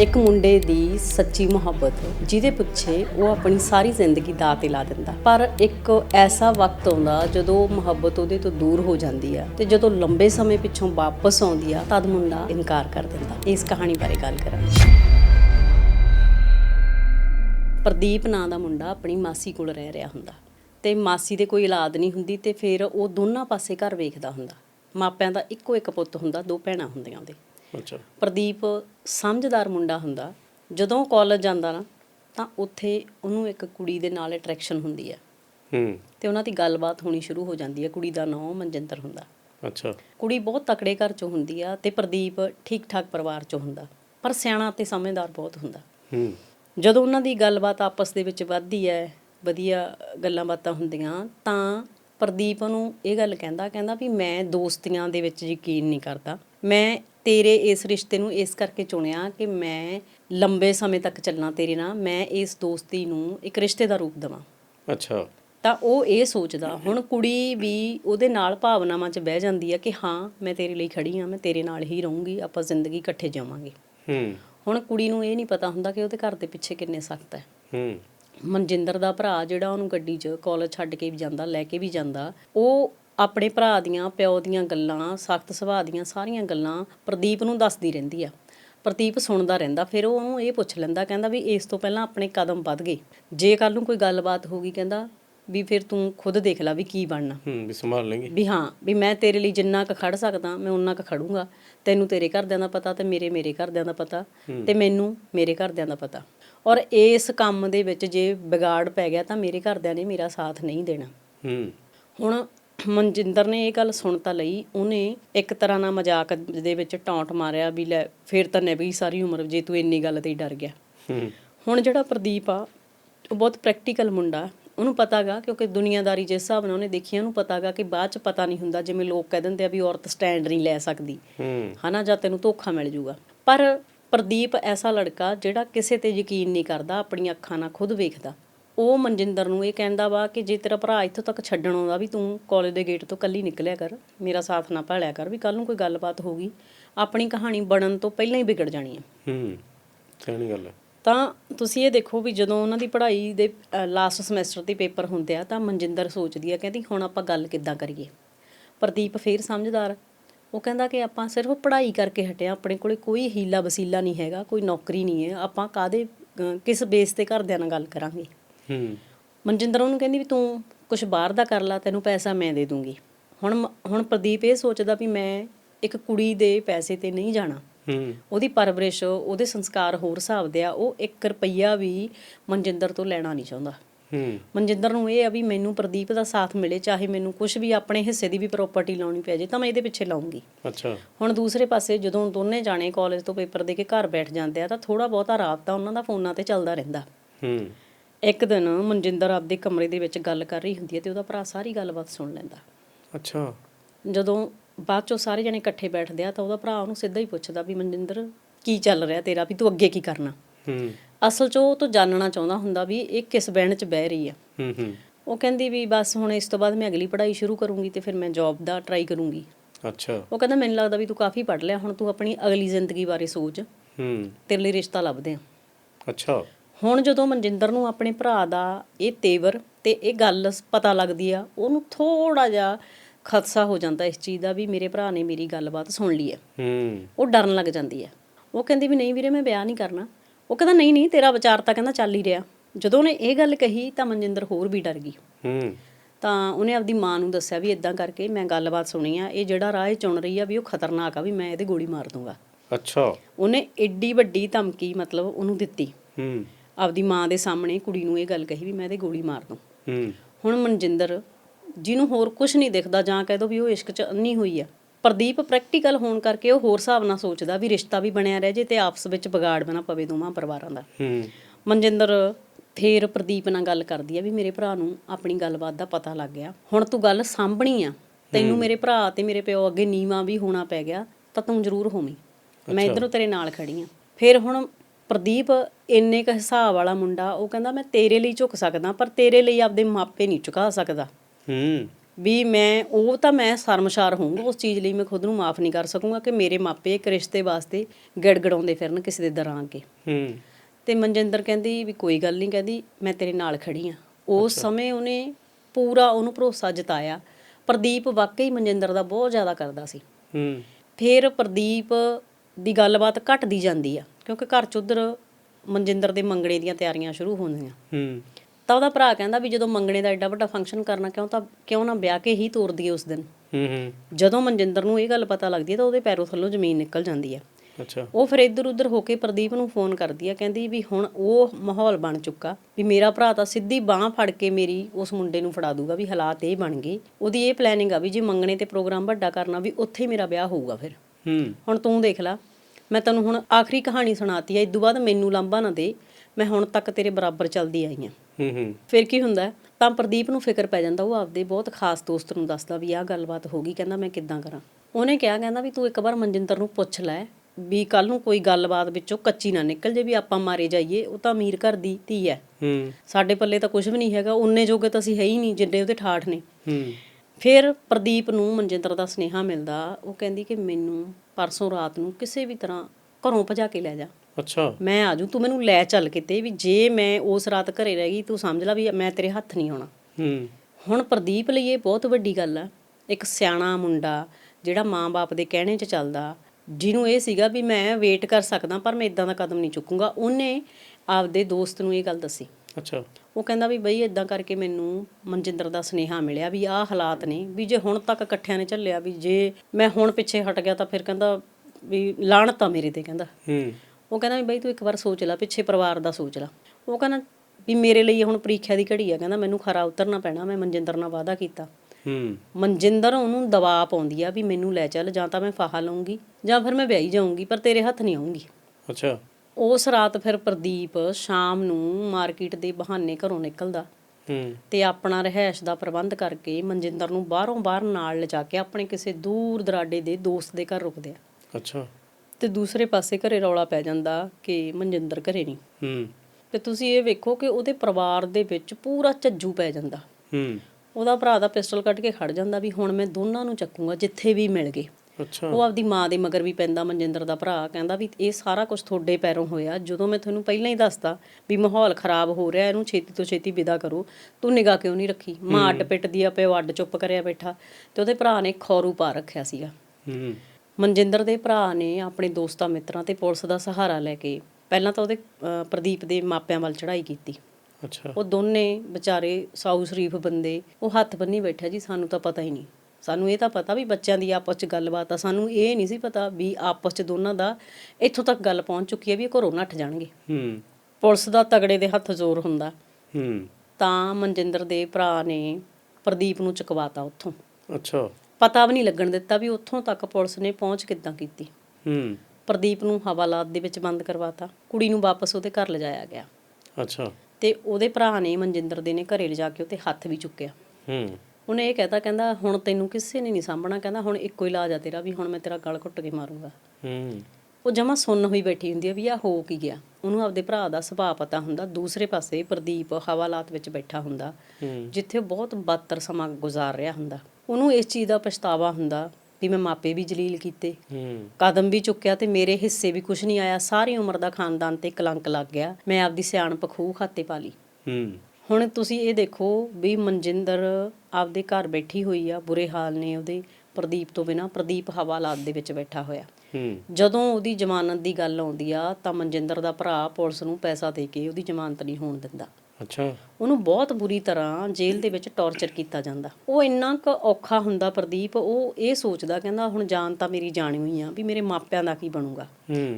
ਇੱਕ ਮੁੰਡੇ ਦੀ ਸੱਚੀ ਮੁਹੱਬਤ, ਜਿਹਦੇ ਪਿੱਛੇ ਉਹ ਆਪਣੀ ਸਾਰੀ ਜ਼ਿੰਦਗੀ ਦਾਅ ਤੇ ਲਾ ਦਿੰਦਾ। ਪਰ ਇੱਕ ਐਸਾ ਵਕਤ ਆਉਂਦਾ ਜਦੋਂ ਮੁਹੱਬਤ ਉਹਦੇ ਤੋਂ ਦੂਰ ਹੋ ਜਾਂਦੀ ਆ ਤੇ ਜਦੋਂ ਲੰਬੇ ਸਮੇਂ ਪਿੱਛੋਂ ਵਾਪਸ ਆਉਂਦੀ ਆ, ਤਦ ਮੁੰਡਾ ਇਨਕਾਰ ਕਰ ਦਿੰਦਾ। ਇਸ ਕਹਾਣੀ ਬਾਰੇ ਗੱਲ ਕਰਾਂਗੇ ਪ੍ਰਦੀਪ ਨਾਂ ਦਾ ਮੁੰਡਾ ਆਪਣੀ ਮਾਸੀ ਕੋਲ ਰਹਿ ਰਿਹਾ ਹੁੰਦਾ ਤੇ ਮਾਸੀ ਦੇ ਕੋਈ ਔਲਾਦ ਨਹੀਂ ਹੁੰਦੀ ਤੇ ਫਿਰ ਉਹ ਦੋਨਾਂ ਪਾਸੇ ਘਰ ਵੇਖਦਾ ਹੁੰਦਾ। ਮਾਪਿਆਂ ਦਾ ਇੱਕੋ ਇੱਕ ਪੁੱਤ ਹੁੰਦਾ, ਦੋ ਭੈਣਾਂ ਹੁੰਦੀਆਂ ਉਹਦੇ। ਅੱਛਾ। ਪ੍ਰਦੀਪ ਸਮਝਦਾਰ ਮੁੰਡਾ ਹੁੰਦਾ। ਜਦੋਂ ਕਾਲਜ ਜਾਂਦਾ ਨਾ ਤਾਂ ਉੱਥੇ ਉਹਨੂੰ ਇੱਕ ਕੁੜੀ ਦੇ ਨਾਲ ਅਟਰੈਕਸ਼ਨ ਹੁੰਦੀ ਹੈ ਹੂੰ। ਤੇ ਉਹਨਾਂ ਦੀ ਗੱਲਬਾਤ ਹੋਣੀ ਸ਼ੁਰੂ ਹੋ ਜਾਂਦੀ ਹੈ ਕੁੜੀ ਦਾ ਨਾਮ ਮਨਜਿੰਦਰ ਹੁੰਦਾ। ਅੱਛਾ। ਕੁੜੀ ਬਹੁਤ ਤਕੜੇ ਘਰ ਚੋਂ ਹੁੰਦੀ ਆ ਤੇ ਪ੍ਰਦੀਪ ਠੀਕ ਠਾਕ ਪਰਿਵਾਰ ਚੋਂ ਹੁੰਦਾ। ਪਰ ਸਿਆਣਾ ਤੇ ਸਮਝਦਾਰ ਬਹੁਤ ਹੁੰਦਾ। ਹੂੰ। ਜਦੋਂ ਉਹਨਾਂ ਦੀ ਗੱਲਬਾਤ ਆਪਸ ਦੇ ਵਿੱਚ ਵੱਧਦੀ ਹੈ ਵਧੀਆ ਗੱਲਾਂ ਬਾਤਾਂ ਹੁੰਦੀਆਂ ਤਾਂ ਪ੍ਰਦੀਪ ਨੂੰ ਇਹ ਗੱਲ ਕਹਿੰਦਾ ਕਹਿੰਦਾ ਵੀ ਮੈਂ ਦੋਸਤੀਆਂ ਦੇ ਵਿੱਚ ਯਕੀਨ ਨਹੀਂ ਕਰਦਾ। ਮੈਂ ਤੇਰੇ ਇਸ ਰਿਸ਼ਤੇ ਨੂੰ ਇਸ ਕਰਕੇ ਚੁਣਿਆ ਕਿ ਮੈਂ ਲੰਬੇ ਸਮੇਂ ਤੱਕ ਚੱਲਣਾ ਤੇਰੇ ਨਾਲ ਮੈਂ ਇਸ ਦੋਸਤੀ ਨੂੰ ਇੱਕ ਰਿਸ਼ਤੇ ਦਾ ਰੂਪ ਦੇਵਾਂ। ਅੱਛਾ। ਤਾਂ ਉਹ ਇਹ ਸੋਚਦਾ ਹੁਣ ਕੁੜੀ ਵੀ ਉਹਦੇ ਨਾਲ ਭਾਵਨਾਵਾਂ 'ਚ ਬਹਿ ਜਾਂਦੀ ਹੈ ਕਿ ਹਾਂ ਮੈਂ ਤੇਰੇ ਲਈ ਖੜੀ ਹਾਂ ਮੈਂ ਤੇਰੇ ਨਾਲ ਹੀ ਰਹੂੰਗੀ ਆਪਾਂ ਜ਼ਿੰਦਗੀ ਇਕੱਠੇ ਜਾਵਾਂਗੇ। ਹੂੰ। ਹੁਣ ਕੁੜੀ ਨੂੰ ਇਹ ਨਹੀਂ ਪਤਾ ਹੁੰਦਾ ਕਿ ਉਹਦੇ ਘਰ ਦੇ ਪਿੱਛੇ ਕਿੰਨੇ ਸਖਤ ਹੈ ਹੂੰ। ਮਨਜਿੰਦਰ ਦਾ ਭਰਾ ਜਿਹੜਾ ਉਹਨੂੰ ਗੱਡੀ 'ਚ ਕਾਲਜ ਛੱਡ ਕੇ ਵੀ ਜਾਂਦਾ ਲੈ ਕੇ ਵੀ ਜਾਂਦਾ ਉਹ ਆਪਣੇ ਭਰਾ ਦੀਆਂ ਪਿਓ ਦੀਆਂ ਗੱਲਾਂ ਸਖਤ ਸੁਭਾਅ ਦੀਆਂ ਸਾਰੀਆਂ ਗੱਲਾਂ ਪ੍ਰਦੀਪ ਨੂੰ ਦੱਸਦੀ ਰਹਿੰਦੀ ਆ। ਪ੍ਰਦੀਪ ਸੁਣਦਾ ਰਹਿੰਦਾ ਫਿਰ ਉਹ ਉਹਨੂੰ ਇਹ ਪੁੱਛ ਲੈਂਦਾ ਕਹਿੰਦਾ ਵੀ ਇਸ ਤੋਂ ਪਹਿਲਾਂ ਆਪਣੇ ਕਦਮ ਵੱਧ ਗਏ। ਜੇ ਕੱਲ ਨੂੰ ਕੋਈ ਗੱਲਬਾਤ ਹੋਗੀ ਕਹਿੰਦਾ ਵੀ ਫਿਰ ਤੂੰ ਖੁਦ ਦੇਖ ਲੈ ਵੀ ਕੀ ਬਣਨਾ। ਹੂੰ ਵੀ ਸੰਭਾਲ ਲੈਂਗੇ। ਵੀ ਹਾਂ ਵੀ ਮੈਂ ਤੇਰੇ ਲਈ ਜਿੰਨਾ ਕੁ ਖੜ ਸਕਦਾ ਮੈਂ ਉਨਾ ਕੁ ਖੜੂੰਗਾ। ਤੈਨੂੰ ਤੇਰੇ ਘਰਦਿਆਂ ਦਾ ਪਤਾ ਤੇ ਮੇਰੇ ਮੇਰੇ ਘਰਦਿਆਂ ਦਾ ਪਤਾ ਤੇ ਮੈਨੂੰ ਮੇਰੇ ਘਰਦਿਆਂ ਦਾ ਪਤਾ। ਔਰ ਇਸ ਕੰਮ ਦੇ ਵਿੱਚ ਜੇ ਵਿਗਾੜ ਪੈ ਗਿਆ ਤਾਂ ਮੇਰੇ ਘਰਦਿਆਂ ਨੇ ਮੇਰਾ ਸਾਥ ਨਹੀਂ ਦੇਣਾ। ਹੂੰ। ਹੁਣ ਮਨਜਿੰਦਰ ਨੇ ਇਹ ਗੱਲ ਸੁਣ ਤਾਂ ਲਈ ਉਹਨੇ ਇੱਕ ਤਰ੍ਹਾਂ ਨਾਲ ਮਜ਼ਾਕ ਦੇ ਵਿੱਚ ਟੌਂਟ ਮਾਰਿਆ ਵੀ ਲੈ ਫੇਰ ਤਾਂ ਨਵੀਂ ਸਾਰੀ ਉਮਰ ਜੇ ਤੂੰ ਇੰਨੀ ਗੱਲ ਤੇ ਹੀ ਡਰ ਗਿਆ। ਹੁਣ ਜਿਹੜਾ ਪ੍ਰਦੀਪ ਆ ਉਹ ਬਹੁਤ ਪ੍ਰੈਕਟੀਕਲ ਮੁੰਡਾ ਉਹਨੂੰ ਪਤਾਗਾ ਕਿਉਂਕਿ ਦੁਨੀਆਦਾਰੀ ਜਿਸ ਹਿਸਾਬ ਨਾਲ ਉਹਨੇ ਦੇਖੀ ਆ, ਉਹਨੂੰ ਪਤਾਗਾ ਕਿ ਬਾਅਦ ਚ ਪਤਾ ਨਹੀਂ ਹੁੰਦਾ ਜਿਵੇਂ ਲੋਕ ਕਹਿ ਦਿੰਦੇ ਆ ਵੀ ਔਰਤ ਸਟੈਂਡ ਨਹੀਂ ਲੈ ਸਕਦੀ। ਹੂੰ। ਹਨਾ ਜਾਂ ਤੈਨੂੰ ਧੋਖਾ ਮਿਲ ਜੂਗਾ। ਪਰ ਪ੍ਰਦੀਪ ਐਸਾ ਲੜਕਾ ਜਿਹੜਾ ਕਿਸੇ ਤੇ ਯਕੀਨ ਨਹੀਂ ਕਰਦਾ ਆਪਣੀਆਂ ਅੱਖਾਂ ਨਾਲ ਖੁਦ ਵੇਖਦਾ। ਉਹ ਮਨਜਿੰਦਰ ਨੂੰ ਇਹ ਕਹਿੰਦਾ ਵਾ ਕਿ ਜੇ ਤੇਰਾ ਭਰਾ ਇੱਥੋਂ ਤੱਕ ਛੱਡਣ ਆਉਂਦਾ ਵੀ ਤੂੰ ਕਾਲਜ ਦੇ ਗੇਟ ਤੋਂ ਕੱਲੀ ਨਿਕਲਿਆ ਕਰ ਮੇਰਾ ਸਾਥ ਨਾ ਭਾਲਿਆ ਕਰ ਵੀ ਕੱਲ ਨੂੰ ਕੋਈ ਗੱਲਬਾਤ ਹੋਊਗੀ ਆਪਣੀ ਕਹਾਣੀ ਬਣਨ ਤੋਂ ਪਹਿਲਾਂ ਹੀ ਵਿਗੜ ਜਾਣੀ ਹੈ ਹੂੰ ਸਿਆਣੀ ਗੱਲ ਹੈ ਤਾਂ ਤੁਸੀਂ ਇਹ ਦੇਖੋ ਵੀ ਜਦੋਂ ਉਹਨਾਂ ਦੀ ਪੜ੍ਹਾਈ ਦੇ ਲਾਸਟ ਸਮੈਸਟਰ ਦੇ ਪੇਪਰ ਹੁੰਦੇ ਆ ਤਾਂ ਮਨਜਿੰਦਰ ਸੋਚਦੀ ਆ ਕਹਿੰਦੀ ਹੁਣ ਆਪਾਂ ਗੱਲ ਕਿੱਦਾਂ ਕਰੀਏ। ਪ੍ਰਦੀਪ ਫੇਰ ਸਮਝਦਾਰ ਉਹ ਕਹਿੰਦਾ ਕਿ ਆਪਾਂ ਸਿਰਫ ਪੜ੍ਹਾਈ ਕਰਕੇ ਹਟਿਆ ਆਪਣੇ ਕੋਲੇ ਕੋਈ ਹੀਲਾ ਵਸੀਲਾ ਨਹੀਂ ਹੈਗਾ ਕੋਈ ਨੌਕਰੀ ਨਹੀਂ ਹੈ ਆਪਾਂ ਕਾਦੇ ਕਿਸ ਬੇਸ ਤੇ ਘਰਦਿਆਂ ਨਾਲ ਗੱਲ ਕਰਾਂਗੇ? ਹੂੰ। ਮਨਜਿੰਦਰ ਉਹਨੂੰ ਕਹਿੰਦੀ ਵੀ ਤੂੰ ਕੁਝ ਬਾਹਰ ਦਾ ਕਰ ਲੈ ਤੈਨੂੰ ਪੈਸਾ ਮੈਂ ਦੇ ਦੂੰਗੀ। ਹੁਣ ਹੁਣ ਪ੍ਰਦੀਪ ਇਹ ਸੋਚਦਾ ਵੀ ਮੈਂ ਇੱਕ ਕੁੜੀ ਦੇ ਪੈਸੇ ਤੇ ਨਹੀਂ ਜਾਣਾ। ਹੂੰ। ਉਹਦੀ ਪਰਵਰਿਸ਼ ਉਹਦੇ ਸੰਸਕਾਰ ਹੋਰ ਹਿਸਾਬ ਦੇ ਆ ਉਹ 1 ਰੁਪਈਆ ਵੀ ਮਨਜਿੰਦਰ ਤੋਂ ਲੈਣਾ ਨਹੀਂ ਚਾਹੁੰਦਾ। ਹੂੰ। ਮਨਜਿੰਦਰ ਨੂੰ ਇਹ ਆ ਵੀ ਮੈਨੂੰ ਪ੍ਰਦੀਪ ਦਾ ਸਾਥ ਮਿਲੇ ਚਾਹੇ ਮੈਨੂੰ ਕੁਝ ਵੀ ਆਪਣੇ ਹਿੱਸੇ ਦੀ ਵੀ ਪ੍ਰਾਪਰਟੀ ਲਾਉਣੀ ਪੈ ਜੇ ਤਾਂ ਮੈਂ ਇਹਦੇ ਪਿੱਛੇ ਲਾਉਂਗੀ। ਅੱਛਾ। ਹੁਣ ਦੂਸਰੇ ਪਾਸੇ ਜਦੋਂ ਦੋਨੇ ਜਾਣੇ ਕਾਲਜ ਤੋਂ ਪੇਪਰ ਦੇ ਕੇ ਘਰ ਬੈਠ ਜਾਂਦੇ ਆ ਤਾਂ ਥੋੜਾ ਬਹੁਤਾ ਰਾਬਤਾ ਉਹਨਾਂ ਦਾ ਫੋਨਾਂ ਤੇ ਚੱਲਦਾ ਰਹਿੰਦਾ। ਹੂੰ। ਇੱਕ ਦਿਨ ਮਨਜਿੰਦਰ ਆਪਦੇ ਕਮਰੇ ਦੇ ਵਿੱਚ ਗੱਲ ਕਰ ਰਹੀ ਹੁੰਦੀ ਹੈ ਤੇ ਉਹਦਾ ਭਰਾ ਸਾਰੀ ਗੱਲਬਾਤ ਸੁਣ ਲੈਂਦਾ। ਅੱਛਾ। ਜਦੋਂ ਬਾਅਦ ਚੋਂ ਸਾਰੇ ਜਣੇ ਇਕੱਠੇ ਬੈਠਦੇ ਆ ਤਾਂ ਉਹਦਾ ਭਰਾ ਉਹਨੂੰ ਸਿੱਧਾ ਹੀ ਪੁੱਛਦਾ ਵੀ ਮਨਜਿੰਦਰ ਕੀ ਚੱਲ ਰਿਹਾ ਤੇਰਾ ਵੀ ਤੂੰ ਅੱਗੇ ਕੀ ਕਰਨਾ? ਹੂੰ। ਅਸਲ 'ਚ ਉਹ ਤੋਂ ਜਾਣਨਾ ਚਾਹੁੰਦਾ ਹੁੰਦਾ ਵੀ ਇਹ ਕਿਸ ਬੈਂਡ 'ਚ ਬਹਿ ਰਹੀ ਆ। ਹੂੰ ਹੂੰ। ਉਹ ਕਹਿੰਦੀ ਵੀ ਬਸ ਹੁਣ ਇਸ ਤੋਂ ਬਾਅਦ ਮੈਂ ਅਗਲੀ ਪੜ੍ਹਾਈ ਸ਼ੁਰੂ ਕਰੂੰਗੀ ਤੇ ਫਿਰ ਮੈਂ ਜੌਬ ਦਾ ਟਰਾਈ ਕਰੂੰਗੀ। ਅੱਛਾ। ਉਹ ਕਹਿੰਦਾ ਮੈਨੂੰ ਲੱਗਦਾ ਵੀ ਤੂੰ ਕਾਫੀ ਪੜ੍ਹ ਲਿਆ ਹੁਣ ਤੂੰ ਆਪਣੀ ਅਗਲੀ ਜ਼ਿੰਦਗੀ ਬਾਰੇ ਸੋਚ। ਹੂੰ। ਤੇਰੇ ਲਈ ਰਿਸ਼ਤਾ ਲੱਭਦੇ ਆ। ਅੱਛਾ। ਹੁਣ ਜਦੋਂ ਮਨਜਿੰਦਰ ਨੂੰ ਆਪਣੇ ਭਰਾ ਦਾ ਇਹ ਤੇਵਰ ਤੇ ਇਹ ਗੱਲ ਪਤਾ ਲੱਗਦੀ ਆ ਉਹਨੂੰ ਥੋੜਾ ਜਿਹਾ ਖਦਸ਼ਾ ਹੋ ਜਾਂਦਾ ਇਸ ਚੀਜ਼ ਦਾ ਵੀ ਮੇਰੇ ਭਰਾ ਨੇ ਮੇਰੀ ਗੱਲਬਾਤ ਸੁਣ ਲਈ ਹੈ ਹੂੰ। ਉਹ ਡਰਨ ਲੱਗ ਜਾਂਦੀ ਹੈ ਉਹ ਕਹਿੰਦੀ ਵੀ ਨਹੀਂ ਵੀਰੇ ਮੈਂ ਵਿਆਹ ਨਹੀਂ ਕਰਨਾ। ਉਹ ਕਹਿੰਦਾ ਨਹੀਂ ਨਹੀਂ ਤੇਰਾ ਵਿਚਾਰ ਤਾਂ ਕਹਿੰਦਾ ਚੱਲ ਹੀ ਰਿਹਾ। ਜਦੋਂ ਉਹਨੇ ਇਹ ਗੱਲ ਕਹੀ ਤਾਂ ਮਨਜਿੰਦਰ ਹੋਰ ਵੀ ਡਰ ਗਈ। ਹੂੰ। ਤਾਂ ਉਹਨੇ ਆਪਦੀ ਮਾਂ ਨੂੰ ਦੱਸਿਆ ਵੀ ਇਦਾਂ ਕਰਕੇ ਮੈਂ ਗੱਲਬਾਤ ਸੁਣੀ ਆ ਇਹ ਜਿਹੜਾ ਰਾਹ ਇਹ ਚੁਣ ਰਹੀ ਆ ਵੀ ਉਹ ਖਤਰਨਾਕ ਆ ਵੀ ਮੈਂ ਇਹਦੇ ਗੋਲੀ ਮਾਰ ਦੂੰਗਾ। ਅੱਛਾ। ਉਹਨੇ ਏਡੀ ਵੱਡੀ ਧਮਕੀ ਮਤਲਬ ਉਹਨੂੰ ਦਿੱਤੀ। ਹੂੰ। ਆਪਦੀ ਮਾਂ ਦੇ ਸਾਹਮਣੇ ਕੁੜੀ ਨੂੰ ਇਹ ਗੱਲ ਕਹੀ ਵੀ ਮੈਂ ਇਹਦੇ ਗੋਲੀ ਮਾਰ ਦੂੰ। ਹੂੰ। ਹੁਣ ਮਨਜਿੰਦਰ ਜਿਹਨੂੰ ਹੋਰ ਕੁਝ ਨਹੀਂ ਦਿਖਦਾ ਜਾਂ ਕਹਿ ਦੋ ਵੀ ਉਹ ਇਸ਼ਕ 'ਚ ਅੰਨੀ ਹੋਈ ਆ ਪ੍ਰਦੀਪ ਪ੍ਰੈਕਟੀਕਲ ਹੋਣ ਕਰਕੇ ਉਹ ਹੋਰ ਹਿਸਾਬ ਨਾਲ ਸੋਚਦਾ ਵੀ ਰਿਸ਼ਤਾ ਵੀ ਬਣਿਆ ਰਹਿ ਜੇ ਤੇ ਆਪਸ ਵਿੱਚ ਵਿਗਾੜ ਬਣਾ ਪਵੇ ਦੋਵਾਂ ਪਰਿਵਾਰਾਂ ਦਾ। ਹੂੰ। ਮਨਜਿੰਦਰ ਫੇਰ ਪ੍ਰਦੀਪ ਨਾਲ ਗੱਲ ਕਰਦੀ ਆ ਵੀ ਮੇਰੇ ਭਰਾ ਨੂੰ ਆਪਣੀ ਗੱਲਬਾਤ ਦਾ ਪਤਾ ਲੱਗ ਗਿਆ। ਹੁਣ ਤੂੰ ਗੱਲ ਸਾਂਭਣੀ ਆ ਤੈਨੂੰ ਮੇਰੇ ਭਰਾ ਤੇ ਮੇਰੇ ਪਿਓ ਅੱਗੇ ਨੀਵਾ ਵੀ ਹੋਣਾ ਪੈ ਗਿਆ ਤਾਂ ਤੂੰ ਜ਼ਰੂਰ ਹੋਵੀਂ। ਮੈਂ ਇਧਰੋਂ ਤੇਰੇ ਨਾਲ ਖੜੀ ਆ। ਫਿਰ ਹੁਣ ਪ੍ਰਦੀਪ ਇੰਨੇ ਕ ਹਿਸਾਬ ਵਾਲਾ ਮੁੰਡਾ ਉਹ ਕਹਿੰਦਾ ਮੈਂ ਤੇਰੇ ਲਈ ਝੁਕ ਸਕਦਾ ਪਰ ਤੇਰੇ ਲਈ ਆਪਦੇ ਮਾਪੇ ਨਹੀਂ ਝੁਕਾ ਸਕਦਾ। ਹੂੰ। ਵੀ ਮੈਂ ਉਹ ਤਾਂ ਮੈਂ ਸ਼ਰਮਸ਼ਾਰ ਹੋਊਂਗਾ ਉਸ ਚੀਜ਼ ਲਈ ਮੈਂ ਖੁਦ ਨੂੰ ਮਾਫ ਨਹੀਂ ਕਰ ਸਕੂੰਗਾ ਕਿ ਮੇਰੇ ਮਾਪੇ ਇੱਕ ਰਿਸ਼ਤੇ ਵਾਸਤੇ ਗੜਗੜਾਉਂਦੇ ਫਿਰਨ ਕਿਸੇ ਦੇ ਦਰਾਂ ਅੱਗੇ। ਹੂੰ। ਤੇ ਮਨਜਿੰਦਰ ਕਹਿੰਦੀ ਵੀ ਕੋਈ ਗੱਲ ਨਹੀਂ ਕਹਿੰਦੀ ਮੈਂ ਤੇਰੇ ਨਾਲ ਖੜੀ ਆ। ਉਸ ਸਮੇਂ ਉਹਨੇ ਪੂਰਾ ਉਹਨੂੰ ਭਰੋਸਾ ਜਤਾਇਆ। ਪ੍ਰਦੀਪ ਵਾਕਈ ਮਨਜਿੰਦਰ ਦਾ ਬਹੁਤ ਜ਼ਿਆਦਾ ਕਰਦਾ ਸੀ। ਹੂੰ। ਫਿਰ ਪ੍ਰਦੀਪ ਦੀ ਗੱਲਬਾਤ ਘਟਦੀ ਜਾਂਦੀ ਆ। ਕਿਉਂਕਿ ਘਰ ਚ ਉਧਰ ਮਨਜਿੰਦਰ ਦੇ ਮੰਗਣੇ ਦੀਆਂ ਤਿਆਰੀਆਂ ਸ਼ੁਰੂ ਹੁੰਦੀਆਂ। ਹੂੰ। ਤਾਂ ਉਹਦਾ ਭਰਾ ਕਹਿੰਦਾ ਵੀ ਜਦੋਂ ਮੰਗਣੇ ਦਾ ਐਡਾ ਵੱਡਾ ਫੰਕਸ਼ਨ ਕਰਨਾ ਕਿਉਂ ਤਾਂ ਕਿਉਂ ਨਾ ਵਿਆਹ ਕੇ ਹੀ ਤੋਰ ਦਈਏ ਉਸ ਦਿਨ। ਹੂੰ ਹੂੰ। ਜਦੋਂ ਮਨਜਿੰਦਰ ਨੂੰ ਇਹ ਗੱਲ ਪਤਾ ਲੱਗਦੀ ਹੈ ਤਾਂ ਉਹਦੇ ਪੈਰੋਂ ਥੱਲੋਂ ਜ਼ਮੀਨ ਨਿਕਲ ਜਾਂਦੀ ਆ ਅੱਛਾ। ਉਹ ਫਿਰ ਇੱਧਰ ਉੱਧਰ ਹੋ ਕੇ ਪ੍ਰਦੀਪ ਨੂੰ ਫੋਨ ਕਰਦੀ ਆ ਕਹਿੰਦੀ ਵੀ ਹੁਣ ਉਹ ਮਾਹੌਲ ਬਣ ਚੁੱਕਾ ਵੀ ਮੇਰਾ ਭਰਾ ਤਾਂ ਸਿੱਧੀ ਬਾਹ ਫੜ ਕੇ ਮੇਰੀ ਉਸ ਮੁੰਡੇ ਨੂੰ ਫੜਾ ਦੂਗਾ ਵੀ ਹਾਲਾਤ ਇਹ ਬਣ ਗਏ। ਉਹਦੀ ਇਹ ਪਲੈਨਿੰਗ ਆ ਵੀ ਜੇ ਮੰਗਣੇ ਤੇ ਪ੍ਰੋਗਰਾਮ ਵੱਡਾ ਕਰਨਾ ਵੀ ਉੱਥੇ ਹੀ ਮੇਰਾ ਵਿਆਹ ਹੋਊਗਾ ਫਿਰ। ਹੂੰ। ਹੁਣ ਤੂੰ ਦੇਖ ਲੈ ਮੈਂ ਤੈਨੂੰ ਹੁਣ ਆਖਰੀ ਕਹਾਣੀ ਸੁਣਾਤੀ ਆ ਇਦੋਂ ਬਾਅਦ ਮੈਨੂੰ ਲਾਂਭਾ ਨਾ ਦੇ ਮੈਂ ਹੁਣ ਤੱਕ ਤੇਰੇ ਬਰਾਬਰ ਚੱਲਦੀ ਆਈ ਆ। ਹੂੰ ਹੂੰ। ਫਿਰ ਕੀ ਹੁੰਦਾ ਹੈ? ਤਾਂ ਪ੍ਰਦੀਪ ਨੂੰ ਫਿਕਰ ਪੈ ਜਾਂਦਾ ਉਹ ਆਪਦੇ ਬਹੁਤ ਖਾਸ ਦੋਸਤ ਨੂੰ ਦੱਸਦਾ ਵੀ ਆਹ ਗੱਲਬਾਤ ਹੋ ਗਈ ਕਹਿੰਦਾ ਮੈਂ ਕਿੱਦਾਂ ਕਰਾਂ? ਉਹਨੇ ਕਿਹਾ ਕਹਿੰਦਾ ਵੀ ਤੂੰ ਇੱਕ ਵਾਰ ਮਨਜਿੰਦਰ ਨੂੰ ਪੁੱਛ ਲੈ ਵੀ ਕੱਲ ਨੂੰ ਕੋਈ ਗੱਲਬਾਤ ਵਿੱਚੋਂ ਕੱਚੀ ਨਾ ਨਿਕਲ ਜੇ ਵੀ ਆਪਾਂ ਮਾਰੇ ਜਾਈਏ ਉਹ ਤਾਂ ਅਮੀਰ ਘਰ ਦੀ ਧੀ ਹੈ। ਹੂੰ। ਸਾਡੇ ਪੱਲੇ ਤਾਂ ਕੁਝ ਵੀ ਨਹੀਂ ਹੈਗਾ ਉਨੇ ਜੋਗੇ ਤਾਂ ਅਸੀਂ ਹੈ ਹੀ ਨਹੀਂ ਜਿੰਨੇ ਉਹਦੇ ਠਾਠ ਨੇ। ਹੂੰ। ਫਿਰ ਪ੍ਰਦੀਪ ਨੂੰ ਮਨਜਿੰਦਰ ਦਾ ਸੁਨੇਹਾ ਮਿਲਦਾ ਉਹ ਕਹਿੰਦੀ ਕਿ ਮੈਨੂੰ ਪਰਸੋਂ ਰਾਤ ਨੂੰ ਕਿਸੇ ਵੀ ਤਰ੍ਹਾਂ ਘਰੋਂ ਭਜਾ ਕੇ ਲੈ ਜਾ। ਅੱਛਾ। ਮੈਂ ਆਜੂ ਤੂੰ ਮੈਨੂੰ ਲੈ ਚੱਲ ਕਿਤੇ ਵੀ ਜੇ ਮੈਂ ਉਸ ਰਾਤ ਘਰੇ ਰਹਿ ਗਈ ਤੂੰ ਸਮਝ ਲੈ ਵੀ ਮੈਂ ਤੇਰੇ ਹੱਥ ਨਹੀਂ ਆਉਣਾ। ਹੂੰ। ਹੁਣ ਪ੍ਰਦੀਪ ਲਈ ਇਹ ਬਹੁਤ ਵੱਡੀ ਗੱਲ ਆ। ਇੱਕ ਸਿਆਣਾ ਮੁੰਡਾ ਜਿਹੜਾ ਮਾਂ-ਬਾਪ ਦੇ ਕਹਿਣੇ 'ਚ ਚੱਲਦਾ ਜਿਹਨੂੰ ਇਹ ਸੀਗਾ ਵੀ ਮੈਂ ਵੇਟ ਕਰ ਸਕਦਾ ਪਰ ਮੈਂ ਇਦਾਂ ਦਾ ਕਦਮ ਨਹੀਂ ਚੁੱਕੂੰਗਾ। ਉਹਨੇ ਆਪਦੇ ਦੋਸਤ ਨੂੰ ਇਹ ਗੱਲ ਦੱਸੀ। ਅੱਛਾ। ਉਹ ਕਹਿੰਦਾ ਵੀ ਬਈ ਇਦਾਂ ਕਰਕੇ ਮੈਨੂੰ ਮਨਜਿੰਦਰ ਦਾ ਸੁਨੇਹਾ ਮਿਲਿਆ ਵੀ ਆਹ ਹਾਲਾਤ ਨੇ ਵੀ ਜੇ ਹੁਣ ਤੱਕ ਇਕੱਠਿਆਂ ਨੇ ਝੱਲਿਆ ਵੀ ਜੇ ਮੈਂ ਹੁਣ ਪਿੱਛੇ ਹਟ ਗਿਆ ਤਾਂ ਫਿਰ ਕਹਿੰਦਾ ਵੀ ਲਾਣਤ ਆ ਮੇਰੇ ਤੇ ਕਹਿੰਦਾ। ਹੂੰ। ਉਹ ਕਹਿੰਦਾ ਵੀ ਬਈ ਤੂੰ ਇੱਕ ਵਾਰ ਸੋਚ ਲੈ ਪਿੱਛੇ ਪਰਿਵਾਰ ਦਾ ਸੋਚ ਲੈ। ਉਹ ਕਹਿੰਦਾ ਵੀ ਮੇਰੇ ਲਈ ਹੁਣ ਪ੍ਰੀਖਿਆ ਦੀ ਘੜੀ ਆ ਕਹਿੰਦਾ ਮੈਨੂੰ ਖਰਾ ਉਤਰਨਾ ਪੈਣਾ ਮੈਂ ਮਨਜਿੰਦਰ ਨਾਲ ਵਾਅਦਾ ਕੀਤਾ। ਹੂੰ। ਮਨਜਿੰਦਰ ਉਹਨੂੰ ਦਬਾਅ ਪਾਉਂਦੀ ਆ ਵੀ ਮੈਨੂੰ ਲੈ ਚੱਲ ਜਾਂ ਤਾਂ ਮੈਂ ਫਾਹਾ ਲਵਾਂਗੀ ਜਾਂ ਫਿਰ ਮੈਂ ਵਿਆਹੀ ਜਾਊਂਗੀ ਪਰ ਤੇਰੇ ਹੱਥ ਨਹੀਂ ਆਉਂਗੀ ਅੱਛਾ। ਉਸ ਰਾਤ ਫਿਰ ਪ੍ਰਦੀਪ ਸ਼ਾਮ ਨੂੰ ਮਾਰਕੀਟ ਦੇ ਬਹਾਨੇ ਘਰੋਂ ਨਿਕਲਦਾ ਹੂੰ। ਤੇ ਆਪਣਾ ਰਹਿائش ਦਾ ਪ੍ਰਬੰਧ ਕਰਕੇ ਮਨਜਿੰਦਰ ਨੂੰ ਬਾਹਰੋਂ ਬਾਹਰ ਨਾਲ ਲਿਜਾ ਕੇ ਆਪਣੇ ਕਿਸੇ ਦੂਰ ਦਰਾਡੇ ਦੇ ਦੋਸਤ ਦੇ ਘਰ ਰੁਕਦੇ ਆ। ਅੱਛਾ। ਤੇ ਦੂਸਰੇ ਪਾਸੇ ਘਰੇ ਰੌਲਾ ਪੈ ਜਾਂਦਾ ਕਿ ਮਨਜਿੰਦਰ ਘਰੇ ਨਹੀਂ। ਹੂੰ। ਤੇ ਤੁਸੀਂ ਇਹ ਵੇਖੋ ਕਿ ਉਹਦੇ ਪਰਿਵਾਰ ਦੇ ਵਿੱਚ ਪੂਰਾ ਝੱਜੂ ਪੈ ਜਾਂਦਾ। ਹੂੰ। ਉਹਦਾ ਭਰਾ ਦਾ ਪਿਸਟਲ ਕੱਢ ਕੇ ਖੜ ਜਾਂਦਾ ਵੀ ਹੁਣ ਮੈਂ ਦੋਨਾਂ ਨੂੰ ਚੱਕੂਗਾ ਜਿੱਥੇ ਵੀ ਮਿਲ ਗਏ। ਉਹ ਆਪਦੀ ਮਾਂ ਦੇ ਮਗਰ ਵੀ ਪੈਂਦਾ ਮਨਜਿੰਦਰ ਦਾ ਭਰਾ ਕਹਿੰਦਾ ਵੀ ਇਹ ਸਾਰਾ ਕੁਝ ਤੁਹਾਡੇ ਪੈਰੋਂ ਹੋਇਆ। ਜਦੋਂ ਮੈਂ ਤੁਹਾਨੂੰ ਪਹਿਲਾਂ ਹੀ ਦੱਸਦਾ ਵੀ ਮਾਹੌਲ ਖਰਾਬ ਹੋ ਰਿਹਾ ਇਹਨੂੰ ਛੇਤੀ ਤੋਂ ਛੇਤੀ ਵਿਦਾ ਕਰੋ। ਤੂੰ ਨਿਗਾਹ ਕਿਉਂ ਨਹੀਂ ਰੱਖੀ? ਮਾਂ ਅੱਡ ਪਿੱਟਦੀ ਆ ਪਿਓ ਅੱਡ ਚੁੱਪ ਕਰਿਆ ਬੈਠਾ। ਤੇ ਉਹਦੇ ਭਰਾ ਨੇ ਖੌਰੂ ਪਾ ਰੱਖਿਆ ਸੀਗਾ। ਹੂੰ। ਮਨਜਿੰਦਰ ਦੇ ਭਰਾ ਨੇ ਆਪਣੇ ਦੋਸਤਾਂ ਮਿੱਤਰਾਂ ਤੇ ਪੁਲਿਸ ਦਾ ਸਹਾਰਾ ਲੈ ਕੇ ਪਹਿਲਾਂ ਤਾਂ ਉਹਦੇ ਪ੍ਰਦੀਪ ਦੇ ਮਾਪਿਆਂ ਵੱਲ ਚੜ੍ਹਾਈ ਕੀਤੀ। ਅੱਛਾ। ਉਹ ਦੋਨੇ ਵਿਚਾਰੇ ਸਾਊ ਸ਼ਰੀਫ ਬੰਦੇ ਉਹ ਹੱਥ ਬੰਨੀ ਬੈਠਾ ਜੀ ਸਾਨੂੰ ਤਾਂ ਪਤਾ ਹੀ ਨਹੀਂ। ਸਾਨੂੰ ਇਹ ਤਾਂ ਪਤਾ ਵੀ ਬੱਚਿਆਂ ਦੀ ਆਪਸ 'ਚ ਗੱਲਬਾਤ ਆ ਸਾਨੂੰ ਇਹ ਨਹੀਂ ਸੀ ਪਤਾ ਵੀ ਆਪਸ 'ਚ ਦੋਨਾਂ ਦਾ ਇੱਥੋਂ ਤੱਕ ਗੱਲ ਪਹੁੰਚ ਚੁੱਕੀ ਹੈ ਵੀ ਇਹ ਘਰੋਂ ਨੱਠ ਜਾਣਗੇ। ਹੂੰ। ਪੁਲਿਸ ਦਾ ਤਗੜੇ ਦੇ ਹੱਥ ਜ਼ੋਰ ਹੁੰਦਾ। ਹੂੰ। ਤਾਂ ਮਨਜਿੰਦਰ ਦੇ ਭਰਾ ਨੇ ਪ੍ਰਦੀਪ ਨੂੰ ਚੁਕਵਾਤਾ ਉੱਥੋਂ। ਅੱਛਾ। ਪਤਾ ਵੀ ਨਹੀਂ ਲੱਗਣ ਦਿੱਤਾ ਵੀ ਉੱਥੋਂ ਤੱਕ ਪੁਲਿਸ ਨੇ ਪਹੁੰਚ ਕਿੱਦਾਂ ਕੀਤੀ। ਹੂੰ। ਪ੍ਰਦੀਪ ਨੂੰ ਹਵਾਲਾਤ ਦੇ ਵਿੱਚ ਬੰਦ ਕਰਵਾਤਾ। ਕੁੜੀ ਨੂੰ ਵਾਪਸ ਉਹਦੇ ਘਰ ਲਿਜਾਇਆ ਗਿਆ। ਅੱਛਾ। ਤੇ ਉਹਦੇ ਭਰਾ ਨੇ ਮਨਜਿੰਦਰ ਦੇ ਨੇ ਘਰੇ ਲਿਜਾ ਕੇ ਉਹਤੇ ਹੱਥ ਵੀ ਚੁੱਕਿਆ। ਹੂੰ। ਉਹਨੇ ਇਹ ਕਹਿਤਾ ਕਹਿੰਦਾ ਹੁਣ ਤੈਨੂੰ ਕਿਸੇ ਨੇ ਨਹੀਂ ਸਾਂਭਣਾ ਕਹਿੰਦਾ ਹੁਣ ਇੱਕੋ ਹੀ ਇਲਾਜ ਆ ਤੇਰਾ ਵੀ ਹੁਣ ਮੈਂ ਤੇਰਾ ਗਲ ਘੁੱਟ ਕੇ ਮਾਰੂੰਗਾ। ਹੂੰ। ਉਹ ਜਮਾ ਸੁੰਨ ਹੋਈ ਬੈਠੀ ਹੁੰਦੀ ਆ ਵੀ ਆ ਹੋ ਕੀ ਗਿਆ। ਉਹਨੂੰ ਆਪਦੇ ਭਰਾ ਦਾ ਸੁਭਾਅ ਪਤਾ ਹੁੰਦਾ ਦੂਸਰੇ ਪਾਸੇ ਪ੍ਰਦੀਪ ਹਵਾਲਾਤ ਵਿੱਚ ਬੈਠਾ ਹੁੰਦਾ ਜਿੱਥੇ ਬਹੁਤ ਬਦਤਰ ਸਮਾਂ ਗੁਜ਼ਾਰ ਰਿਹਾ ਹੁੰਦਾ। ਉਹਨੂੰ ਇਸ ਚੀਜ਼ ਦਾ ਪਛਤਾਵਾ ਹੁੰਦਾ ਵੀ ਮੈਂ ਮਾਪੇ ਵੀ ਜਲੀਲ ਕੀਤੇ ਹੂੰ। ਕਦਮ ਵੀ ਚੁੱਕਿਆ ਤੇ ਮੇਰੇ ਹਿੱਸੇ ਵੀ ਕੁਝ ਨਹੀਂ ਆਇਆ। ਸਾਰੀ ਉਮਰ ਦਾ ਖਾਨਦਾਨ ਤੇ ਕਲੰਕ ਲੱਗ ਗਿਆ। ਮੈਂ ਆਪਦੀ ਸਿਆਣਪ ਖੂਹ ਖਾਤੇ ਪਾ ਲਈ। ਹੂੰ। ਹੁਣ ਤੁਸੀਂ ਇਹ ਦੇਖੋ ਵੀ ਮਨਜਿੰਦਰ ਆਪਦੇ ਘਰ ਬੈਠੀ ਹੋਈ ਆ ਬੁਰੇ ਹਾਲ ਨੇ ਉਹਦੇ ਪ੍ਰਦੀਪ ਤੋਂ ਬਿਨਾ ਪ੍ਰਦੀਪ ਹਵਾਲਾਤ ਦੇ ਵਿੱਚ ਬੈਠਾ ਹੋਇਆ। ਜਦੋਂ ਉਹਦੀ ਜ਼ਮਾਨਤ ਦੀ ਗੱਲ ਆਉਂਦੀ ਆ ਤਾਂ ਮਨਜਿੰਦਰ ਦਾ ਭਰਾ ਪੁਲਿਸ ਨੂੰ ਪੈਸਾ ਦੇ ਕੇ ਉਹਦੀ ਜ਼ਮਾਨਤ ਨਹੀਂ ਹੋਣ ਦਿੰਦਾ। ਅੱਛਾ। ਉਹਨੂੰ ਬਹੁਤ ਬੁਰੀ ਤਰ੍ਹਾਂ ਜੇਲ੍ਹ ਦੇ ਵਿੱਚ ਟੌਰਚਰ ਕੀਤਾ ਜਾਂਦਾ। ਉਹ ਇੰਨਾ ਕੁ ਔਖਾ ਹੁੰਦਾ ਪ੍ਰਦੀਪ ਉਹ ਇਹ ਸੋਚਦਾ ਕਹਿੰਦਾ ਹੁਣ ਜਾਨ ਤਾਂ ਮੇਰੀ ਜਾਣੀ ਹੋਈ ਆ ਵੀ ਮੇਰੇ ਮਾਪਿਆਂ ਦਾ ਕੀ ਬਣੂਗਾ।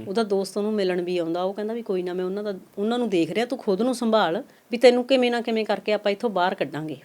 ਉਹਦਾ ਦੋਸਤ ਉਹਨੂੰ ਮਿਲਣ ਵੀ ਆਉਂਦਾ ਉਹ ਕਹਿੰਦਾ ਵੀ ਕੋਈ ਨਾ ਮੈਂ ਉਹਨਾਂ ਦਾ ਉਹਨਾਂ ਨੂੰ ਦੇਖ ਰਿਹਾ ਤੂੰ ਖੁਦ ਨੂੰ ਸੰਭਾਲ ਵੀ ਤੈਨੂੰ ਕਿਵੇਂ ਨਾ ਕਿਵੇਂ ਕਰਕੇ ਆਪਾਂ ਇੱਥੋਂ ਬਾਹਰ ਕੱਢਾਂਗੇ।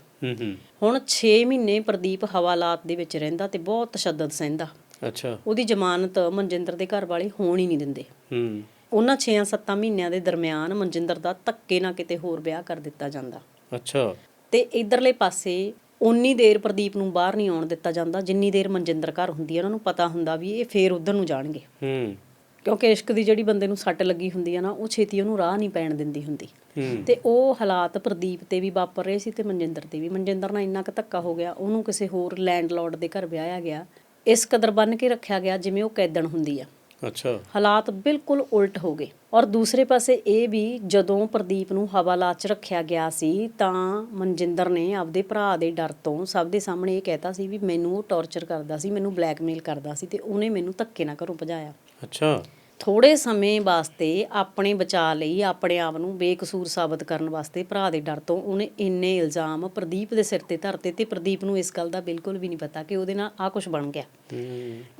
ਹੁਣ 6 ਮਹੀਨੇ ਪ੍ਰਦੀਪ ਹਵਾਲਾਤ ਦੇ ਵਿੱਚ ਰਹਿੰਦਾ ਤੇ ਬਹੁਤ ਤਸ਼ੱਦਦ ਸਹਿੰਦਾ। ਅੱਛਾ। ਉਹਦੀ ਜ਼ਮਾਨਤ ਮਨਜਿੰਦਰ ਦੇ ਘਰ ਵਾਲੇ ਹੋਣ ਹੀ ਨਹੀਂ ਦਿੰਦੇ। ਹੂੰ। ਉਹਨਾਂ 6-7 ਮਹੀਨਿਆਂ ਦੇ ਦਰਮਿਆਨ ਮਨਜਿੰਦਰ ਦਾ ਧੱਕੇ ਨਾਲ ਕਿਤੇ ਹੋਰ ਵਿਆਹ ਕਰ ਦਿੱਤਾ ਜਾਂਦਾ। ਅੱਛਾ। ਤੇ ਇਧਰਲੇ ਪਾਸੇ ਉਨੀ ਦੇਰ ਪ੍ਰਦੀਪ ਨੂੰ ਬਾਹਰ ਨਹੀਂ ਆਉਣ ਦਿੱਤਾ ਜਾਂਦਾ ਜਿੰਨੀ ਦੇਰ ਮਨਜਿੰਦਰ ਘਰ ਹੁੰਦੀ ਹੈ ਉਹਨਾਂ ਨੂੰ ਪਤਾ ਹੁੰਦਾ ਵੀ ਇਹ ਫੇਰ ਉਧਰ ਨੂੰ ਜਾਣਗੇ। ਹੂੰ। ਕਿਉਂਕਿ ਇਸ਼ਕ ਦੀ ਜਿਹੜੀ ਬੰਦੇ ਨੂੰ ਸੱਟ ਲੱਗੀ ਹੁੰਦੀ ਆ ਨਾ ਉਹ ਛੇਤੀ ਉਹਨੂੰ ਰਾਹ ਨਹੀਂ ਪੈਣ ਦਿੰਦੀ ਹੁੰਦੀ। ਹੂੰ। ਤੇ ਉਹ ਹਾਲਾਤ ਪ੍ਰਦੀਪ ਤੇ ਵੀ ਵਾਪਰ ਰਹੇ ਸੀ ਤੇ ਮਨਜਿੰਦਰ ਤੇ ਵੀ। ਮਨਜਿੰਦਰ ਨਾਲ ਇੰਨਾ ਕੁ ਧੱਕਾ ਹੋ ਗਿਆ ਉਹਨੂੰ ਕਿਸੇ ਹੋਰ ਲੈਂਡਲੋਰਡ ਦੇ ਘਰ ਵਿਆਹਿਆ ਗਿਆ। ਇਸ ਕਦਰ ਬੰਨ ਕੇ ਰੱਖਿਆ ਗਿਆ ਜਿਵੇਂ ਉਹ ਕੈਦਣ ਹੁੰਦੀ ਆ। ਅੱਛਾ। ਹਾਲਾਤ ਬਿਲਕੁਲ ਉਲਟ ਹੋ ਗਏ। ਔਰ ਦੂਸਰੇ ਪਾਸੇ ਇਹ ਵੀ ਜਦੋਂ ਪ੍ਰਦੀਪ ਨੂੰ ਹਵਾਲਾਤ 'ਚ ਰੱਖਿਆ ਗਿਆ ਸੀ ਤਾਂ ਮਨਜਿੰਦਰ ਨੇ ਆਪਦੇ ਭਰਾ ਦੇ ਡਰ ਤੋਂ ਸਭ ਦੇ ਸਾਹਮਣੇ ਇਹ ਕਹਿਤਾ ਸੀ ਵੀ ਮੈਨੂੰ ਉਹ ਟੌਰਚਰ ਕਰਦਾ ਸੀ ਮੈਨੂੰ ਬਲੈਕਮੇਲ ਕਰਦਾ ਸੀ ਤੇ ਉਹਨੇ ਮੈਨੂੰ ਧੱਕੇ ਨਾਲ ਘਰੋਂ ਭਜਾਇਆ। ਅੱਛਾ। ਥੋੜੇ ਸਮੇਂ ਵਾਸਤੇ ਆਪਣੇ ਬਚਾਅ ਲਈ ਆਪਣੇ ਆਪ ਨੂੰ ਬੇਕਸੂਰ ਸਾਬਤ ਕਰਨ ਵਾਸਤੇ ਭਰਾ ਦੇ ਡਰ ਤੋਂ ਉਹਨੇ ਇੰਨੇ ਇਲਜ਼ਾਮ ਪ੍ਰਦੀਪ ਦੇ ਸਿਰ ਤੇ ਧਰਤੇ ਤੇ ਪ੍ਰਦੀਪ ਨੂੰ ਇਸ ਗੱਲ ਦਾ ਬਿਲਕੁਲ ਵੀ ਨਹੀਂ ਪਤਾ ਕਿ ਉਹਦੇ ਨਾਲ ਆ ਕੁਝ ਬਣ ਗਿਆ।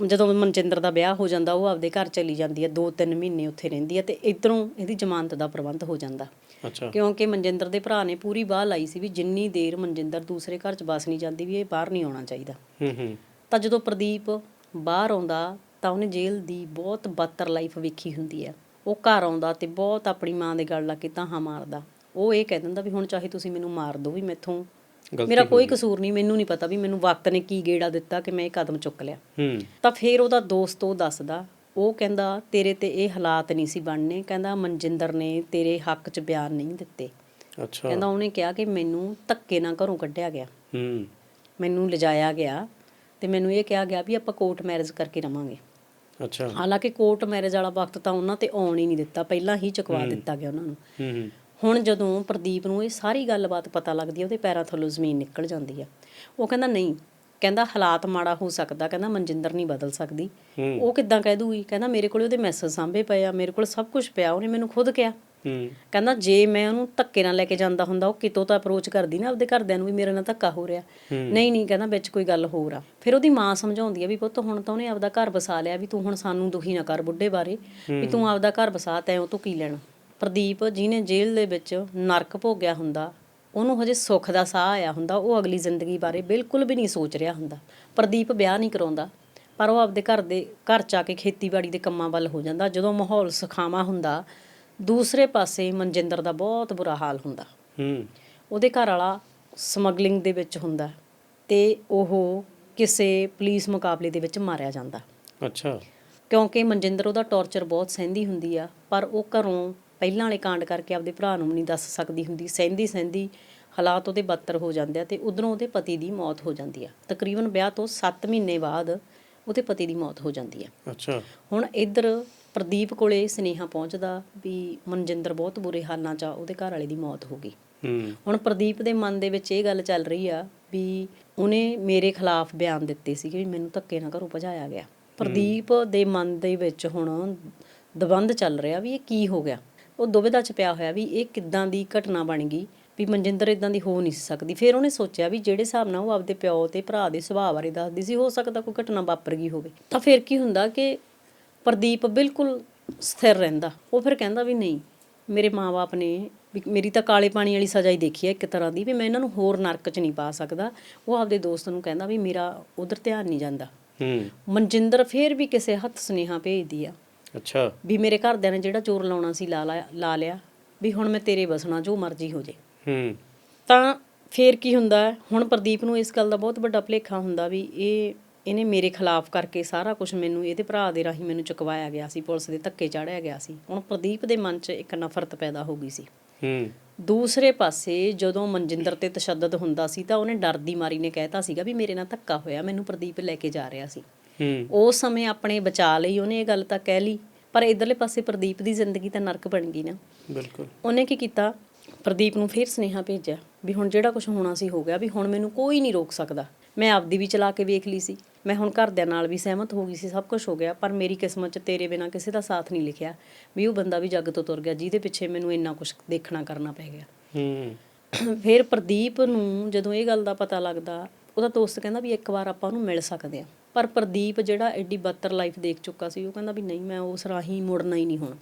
ਜਦੋਂ ਮਨਜਿੰਦਰ ਦਾ ਵਿਆਹ ਹੋ ਜਾਂਦਾ ਉਹ ਆਪਦੇ ਘਰ ਚਲੀ ਜਾਂਦੀ ਹੈ 2-3 ਮਹੀਨੇ ਉੱਥੇ ਰਹਿੰਦੀ ਹੈ ਤੇ ਇਧਰੋਂ ਇਹਦੀ ਜ਼ਮਾਨਤ ਦਾ ਪ੍ਰਬੰਧ ਹੋ ਜਾਂਦਾ। ਅੱਛਾ। ਕਿਉਂਕਿ ਮਨਜਿੰਦਰ ਦੇ ਭਰਾ ਨੇ ਪੂਰੀ ਬਾਹ ਲਾਈ ਸੀ ਵੀ ਜਿੰਨੀ ਦੇਰ ਮਨਜਿੰਦਰ ਦੂਸਰੇ ਘਰ 'ਚ ਬਸ ਨਹੀਂ ਜਾਂਦੀ ਵੀ ਇਹ ਬਾਹਰ ਨਹੀਂ ਆਉਣਾ ਚਾਹੀਦਾ। ਹੂੰ ਹੂੰ। ਤਾਂ ਜਦੋਂ ਪ੍ਰਦੀਪ ਬਾਹਰ ਆਉਂਦਾ ਤਾਂ ਉਹਨੇ ਜੇਲ੍ਹ ਦੀ ਬਹੁਤ ਬਦਤਰ ਲਾਈਫ ਵੇਖੀ ਹੁੰਦੀ ਹੈ। ਉਹ ਘਰ ਆਉਂਦਾ ਤੇ ਬਹੁਤ ਆਪਣੀ ਮਾਂ ਦੇ ਗਲ ਲਾ ਕੇ ਤਾਹਾਂ ਮਾਰਦਾ। ਉਹ ਇਹ ਕਹਿ ਦਿੰਦਾ ਵੀ ਹੁਣ ਚਾਹੇ ਤੁਸੀਂ ਮੈਨੂੰ ਮਾਰ ਦਿਓ ਵੀ ਮੈਥੋਂ। ਮੇਰਾ ਕੋਈ ਕਸੂਰ ਨਹੀਂ ਮੈਨੂੰ ਨਹੀਂ ਪਤਾ ਵੀ ਮੈਨੂੰ ਵਕਤ ਨੇ ਕੀ ਗੇੜਾ ਦਿੱਤਾ ਕਿ ਮੈਂ ਇਹ ਕਦਮ ਚੁੱਕ ਲਿਆ। ਹੂੰ। ਤਾਂ ਫਿਰ ਉਹਦਾ ਦੋਸਤ ਉਹ ਦੱਸਦਾ ਉਹ ਕਹਿੰਦਾ ਤੇਰੇ ਤੇ ਇਹ ਹਾਲਾਤ ਨਹੀਂ ਸੀ ਬਣਨੇ। ਕਹਿੰਦਾ ਮਨਜਿੰਦਰ ਨੇ ਤੇਰੇ ਹੱਕ 'ਚ ਬਿਆਨ ਨਹੀਂ ਦਿੱਤੇ। ਅੱਛਾ। ਕਹਿੰਦਾ ਉਹਨੇ ਕਿਹਾ ਕਿ ਮੈਨੂੰ ਧੱਕੇ ਨਾਲ ਘਰੋਂ ਕੱਢਿਆ ਗਿਆ। ਹੂੰ। ਮੈਨੂੰ ਲਿਜਾਇਆ ਗਿਆ ਤੇ ਮੈਨੂੰ ਇਹ ਕਿਹਾ ਗਿਆ ਵੀ ਆਪਾਂ ਕੋਰਟ ਮੈਰਿਜ ਕਰਕੇ ਰਵਾਂਗੇ। ਅੱਛਾ। ਹਾਲਾਂਕਿ ਕੋਰਟ ਮੈਰਿਜ ਵਾਲਾ ਵਕਤ ਤਾਂ ਉਹਨਾਂ ਤੇ ਆਉਣ ਹੀ ਨਹੀਂ ਦਿੱਤਾ ਪਹਿਲਾਂ ਹੀ ਚੁਕਵਾ ਦਿੱਤਾ ਗਿਆ ਉਹਨਾਂ ਨੂੰ। ਹੂੰ ਹੂੰ। ਹੁਣ ਜਦੋਂ ਪ੍ਰਦੀਪ ਨੂੰ ਇਹ ਸਾਰੀ ਗੱਲਬਾਤ ਪਤਾ ਲੱਗਦੀ ਹੈ ਉਹਦੇ ਪੈਰਾਂ ਥੱਲੋਂ ਜ਼ਮੀਨ ਨਿਕਲ ਜਾਂਦੀ ਆ। ਉਹ ਕਹਿੰਦਾ ਨਹੀਂ। ਕਹਿੰਦਾ ਹਾਲਾਤ ਮਾੜਾ ਹੋ ਸਕਦਾ। ਕਹਿੰਦਾ ਮਨਜਿੰਦਰ ਨਹੀਂ ਬਦਲ ਸਕਦੀ। ਉਹ ਕਿੱਦਾਂ ਕਹਿ ਦੂਗੀ? ਕਹਿੰਦਾ ਮੇਰੇ ਕੋਲ ਉਹਦੇ ਮੈਸੇਜ ਸਾਂਭੇ ਪਏ ਆ ਮੇਰੇ ਕੋਲ ਸਭ ਕੁਝ ਪਿਆ ਉਹਨੇ ਮੈਨੂੰ ਖੁਦ ਕਿਹਾ। ਕਹਿੰਦਾ ਜੇ ਮੈਂ ਉਹਨੂੰ ਧੱਕੇ ਨਾਲ ਲੈ ਕੇ ਜਾਂਦਾ ਹੁੰਦਾ ਉਹ ਕਿਤੋਂ ਤਾਂ ਅਪਰੋਚ ਕਰਦੀ ਨਾ ਆਪਦੇ ਘਰਦਿਆਂ ਨੂੰ ਵੀ ਮੇਰੇ ਨਾਲ ਧੱਕਾ ਹੋ ਰਿਹਾ। ਨਹੀਂ ਨਹੀਂ ਕਹਿੰਦਾ ਵਿੱਚ ਕੋਈ ਗੱਲ ਹੋਰ ਆ। ਫਿਰ ਉਹਦੀ ਮਾਂ ਸਮਝਾਉਂਦੀ ਆ ਵੀ ਪੁੱਤ ਹੁਣ ਤਾਂ ਉਹਨੇ ਆਪਦਾ ਘਰ ਵਸਾ ਲਿਆ ਵੀ ਤੂੰ ਹੁਣ ਸਾਨੂੰ ਦੁਖੀ ਨਾ ਕਰ ਬੁੱਢੇ ਬਾਰੇ ਵੀ ਤੂੰ ਆਪਦਾ ਘਰ ਵਸਾ ਤੈਂ ਉਹ ਤੋਂ ਕੀ ਲੈਣਾ? ਪ੍ਰਦੀਪ ਜਿਹਨੇ ਜੇਲ੍ਹ ਦੇ ਵਿੱਚ ਨਰਕ ਭੋਗਿਆ ਹੁੰਦਾ ਉਹਨੂੰ ਹਜੇ ਸੁੱਖ ਦਾ ਸਾਹ ਆਇਆ ਹੁੰਦਾ ਉਹ ਅਗਲੀ ਜ਼ਿੰਦਗੀ ਬਾਰੇ ਬਿਲਕੁਲ ਵੀ ਨਹੀਂ ਸੋਚ ਰਿਹਾ ਹੁੰਦਾ। ਪ੍ਰਦੀਪ ਵਿਆਹ ਨਹੀਂ ਕਰਾਉਂਦਾ ਪਰ ਉਹ ਆਪਦੇ ਘਰ ਦੇ ਘਰ ਚ ਆ ਕੇ ਖੇਤੀਬਾੜੀ ਦੇ ਕੰਮਾਂ ਵੱਲ ਹੋ ਜਾਂਦਾ। ਜਦੋਂ ਮਾਹੌਲ ਸੁਖਾਵਾਂ ਹੁੰਦਾ ਦੂਸਰੇ ਪਾਸੇ ਮਨਜਿੰਦਰ ਦਾ ਬਹੁਤ ਬੁਰਾ ਹਾਲ ਹੁੰਦਾ। ਹੂੰ। ਉਹਦੇ ਘਰ ਵਾਲਾ ਸਮਗਲਿੰਗ ਦੇ ਵਿੱਚ ਹੁੰਦਾ ਤੇ ਉਹ ਕਿਸੇ ਪੁਲਿਸ ਮੁਕਾਬਲੇ ਦੇ ਵਿੱਚ ਮਾਰਿਆ ਜਾਂਦਾ। ਅੱਛਾ। ਕਿਉਂਕਿ ਮਨਜਿੰਦਰ ਉਹਦਾ ਟੌਰਚਰ ਬਹੁਤ ਸਹਿੰਦੀ ਹੁੰਦੀ ਆ ਪਰ ਉਹ ਘਰੋਂ ਪਹਿਲਾਂ ਵਾਲੇ ਕਾਂਡ ਕਰਕੇ ਆਪਦੇ ਭਰਾ ਨੂੰ ਨਹੀਂ ਦੱਸ ਸਕਦੀ ਹੁੰਦੀ। ਸਹਿੰਦੀ ਸਹਿੰਦੀ ਹਾਲਾਤ ਉਹਦੇ ਬੱਤਰ ਹੋ ਜਾਂਦੇ ਆ ਤੇ ਉਧਰੋਂ ਉਹਦੇ ਪਤੀ ਦੀ ਮੌਤ ਹੋ ਜਾਂਦੀ ਆ। ਤਕਰੀਬਨ ਵਿਆਹ ਤੋਂ 7 ਮਹੀਨੇ ਬਾਅਦ ਉਹਦੇ ਪਤੀ ਦੀ ਮੌਤ ਹੋ ਜਾਂਦੀ ਆ। ਅੱਛਾ। ਹੁਣ ਇੱਧਰ ਪ੍ਰਦੀਪ ਕੋਲੇ ਸੁਨੇਹਾ ਪਹੁੰਚਦਾ ਵੀ ਮਨਜਿੰਦਰ ਬਹੁਤ ਬੁਰੇ ਹਾਲਾਂ 'ਚ ਆ ਉਹਦੇ ਘਰ ਵਾਲੇ ਦੀ ਮੌਤ ਹੋ ਗਈ। ਹੁਣ ਪ੍ਰਦੀਪ ਦੇ ਮਨ ਦੇ ਵਿੱਚ ਇਹ ਗੱਲ ਚੱਲ ਰਹੀ ਆ ਵੀ ਉਹਨੇ ਮੇਰੇ ਖਿਲਾਫ ਬਿਆਨ ਦਿੱਤੇ ਸੀ ਕਿ ਮੈਨੂੰ ਧੱਕੇ ਨਾਲ ਘਰੋਂ ਭਜਾਇਆ ਗਿਆ। ਪ੍ਰਦੀਪ ਦੇ ਮਨ ਦੇ ਵਿੱਚ ਹੁਣ ਦਬੰਦ ਚੱਲ ਰਿਹਾ ਵੀ ਇਹ ਕੀ ਹੋ ਗਿਆ? ਉਹ ਦੁਬਿਧਾ ਚ ਪਿਆ ਹੋਇਆ ਵੀ ਇਹ ਕਿੱਦਾਂ ਦੀ ਘਟਨਾ ਬਣ ਗਈ ਵੀ ਮਨਜਿੰਦਰ ਇਦਾਂ ਦੀ ਹੋ ਨਹੀਂ ਸਕਦੀ। ਫਿਰ ਉਹਨੇ ਸੋਚਿਆ ਵੀ ਜਿਹੜੇ ਹਿਸਾਬ ਨਾਲ ਉਹ ਆਪਦੇ ਪਿਓ ਤੇ ਭਰਾ ਦੇ ਸੁਭਾਅ ਬਾਰੇ ਦੱਸਦੀ ਸੀ ਹੋ ਸਕਦਾ ਕੋਈ ਘਟਨਾ ਵਾਪਰ ਗਈ ਹੋਵੇ। ਤਾਂ ਫਿਰ ਕੀ ਹੁੰਦਾ ਕਿ ਪ੍ਰਦੀਪ ਬਿਲਕੁਲ ਸਥਿਰ ਰਹਿੰਦਾ। ਉਹ ਫਿਰ ਕਹਿੰਦਾ ਵੀ ਨਹੀਂ ਮੇਰੇ ਮਾਪੇ ਨੇ ਮੇਰੀ ਤਾਂ ਕਾਲੇ ਪਾਣੀ ਵਾਲੀ ਸਜ਼ਾ ਹੀ ਦੇਖੀ ਹੈ ਇੱਕ ਤਰ੍ਹਾਂ ਦੀ ਵੀ ਮੈਂ ਇਹਨਾਂ ਨੂੰ ਹੋਰ ਨਰਕ 'ਚ ਨਹੀਂ ਪਾ ਸਕਦਾ। ਉਹ ਆਪਦੇ ਦੋਸਤ ਨੂੰ ਕਹਿੰਦਾ ਵੀ ਮੇਰਾ ਉਧਰ ਧਿਆਨ ਨਹੀਂ ਜਾਂਦਾ। ਹੂੰ। ਮਨਜਿੰਦਰ ਫੇਰ ਵੀ ਕਿਸੇ ਹੱਥ ਸੁਨੇਹਾ ਭੇਜਦੀ ਆ। ਅੱਛਾ। ਵੀ ਮੇਰੇ ਘਰਦਿਆਂ ਨੇ ਜਿਹੜਾ ਚੋਰ ਲਾਉਣਾ ਸੀ ਲਾ ਲਿਆ ਲਾ ਲਿਆ ਵੀ ਹੁਣ ਮੈਂ ਤੇਰੇ ਬਸਣਾ ਜੋ ਮਰਜ਼ੀ ਹੋ ਜੇ। ਹੂੰ। ਤਾਂ ਫੇਰ ਕੀ ਹੁੰਦਾ? ਹੁਣ ਪ੍ਰਦੀਪ ਨੂੰ ਇਸ ਗੱਲ ਦਾ ਬਹੁਤ ਵੱਡਾ ਭੁਲੇਖਾ ਹੁੰਦਾ ਵੀ ਇਹ ਇਹਨੇ ਮੇਰੇ ਖਿਲਾਫ ਕਰਕੇ ਸਾਰਾ ਕੁਝ ਮੈਨੂੰ ਇਹਦੇ ਭਰਾ ਦੇ ਰਾਹੀਂ ਮੈਨੂੰ ਚੁਕਵਾਇਆ ਗਿਆ ਸੀ ਪੁਲਿਸ ਦੇ ਧੱਕੇ ਚਾੜਿਆ ਗਿਆ ਸੀ। ਹੁਣ ਪ੍ਰਦੀਪ ਦੇ ਮਨ 'ਚ ਇੱਕ ਨਫ਼ਰਤ ਪੈਦਾ ਹੋ ਗਈ ਸੀ। ਹੂੰ। ਦੂਸਰੇ ਪਾਸੇ ਜਦੋਂ ਮਨਜਿੰਦਰ ਤੇ ਤਸ਼ੱਦਦ ਹੁੰਦਾ ਸੀ ਤਾਂ ਉਹਨੇ ਡਰ ਦੀ ਮਾਰੀ ਨੇ ਕਹਿਤਾ ਸੀਗਾ ਵੀ ਮੇਰੇ ਨਾਲ ਧੱਕਾ ਹੋਇਆ ਮੈਨੂੰ ਪ੍ਰਦੀਪ ਲੈ ਕੇ ਜਾ ਰਿਹਾ ਸੀ। ਹੂੰ। ਉਸ ਸਮੇਂ ਆਪਣੇ ਬਚਾ ਲਈ ਉਹਨੇ ਇਹ ਗੱਲ ਤਾਂ ਕਹਿ ਲਈ ਪਰ ਇਧਰਲੇ ਪਾਸੇ ਪ੍ਰਦੀਪ ਦੀ ਜ਼ਿੰਦਗੀ ਤਾਂ ਨਰਕ ਬਣ ਗਈ ਨਾ। ਬਿਲਕੁਲ। ਉਹਨੇ ਕੀ ਕੀਤਾ? ਪ੍ਰਦੀਪ ਨੂੰ ਫੇਰ ਸੁਨੇਹਾ ਭੇਜਿਆ ਵੀ ਹੁਣ ਜਿਹੜਾ ਕੁਝ ਹੋਣਾ ਸੀ ਹੋ ਗਿਆ ਵੀ ਹੁਣ ਮੈਨੂੰ ਕੋਈ ਨਹੀਂ ਰੋਕ ਸਕਦਾ। ਮੈਂ ਆਪਦੀ ਵੀ ਚਲਾ ਕੇ ਵੇਖ ਲਈ ਸੀ। ਮੈਂ ਹੁਣ ਘਰਦਿਆਂ ਨਾਲ ਵੀ ਸਹਿਮਤ ਹੋ ਗਈ ਸੀ ਸਭ ਕੁਝ ਹੋ ਗਿਆ ਪਰ ਮੇਰੀ ਕਿਸਮਤ 'ਚ ਤੇਰੇ ਬਿਨਾ ਕਿਸੇ ਦਾ ਸਾਥ ਨਹੀਂ ਲਿਖਿਆ ਵੀ ਉਹ ਬੰਦਾ ਵੀ ਜੱਗ ਤੋਂ ਤੁਰ ਗਿਆ ਜਿਹਦੇ ਪਿੱਛੇ ਮੈਨੂੰ ਇੰਨਾ ਕੁਝ ਦੇਖਣਾ ਕਰਨਾ ਪੈ ਗਿਆ। ਹੂੰ। ਫਿਰ ਪ੍ਰਦੀਪ ਨੂੰ ਜਦੋਂ ਇਹ ਗੱਲ ਦਾ ਪਤਾ ਲੱਗਦਾ ਉਹਦਾ ਦੋਸਤ ਕਹਿੰਦਾ ਵੀ ਇੱਕ ਵਾਰ ਆਪਾਂ ਉਹਨੂੰ ਮਿਲ ਸਕਦੇ ਆ ਪਰ ਪ੍ਰਦੀਪ ਜਿਹੜਾ ਐਡੀ ਬੱਤਰ ਲਾਈਫ ਦੇਖ ਚੁੱਕਾ ਸੀ ਉਹ ਕਹਿੰਦਾ ਵੀ ਨਹੀਂ ਮੈਂ ਉਸ ਰਾਹੀਂ ਮੁੜਨਾ ਹੀ ਨਹੀਂ ਹੁਣ।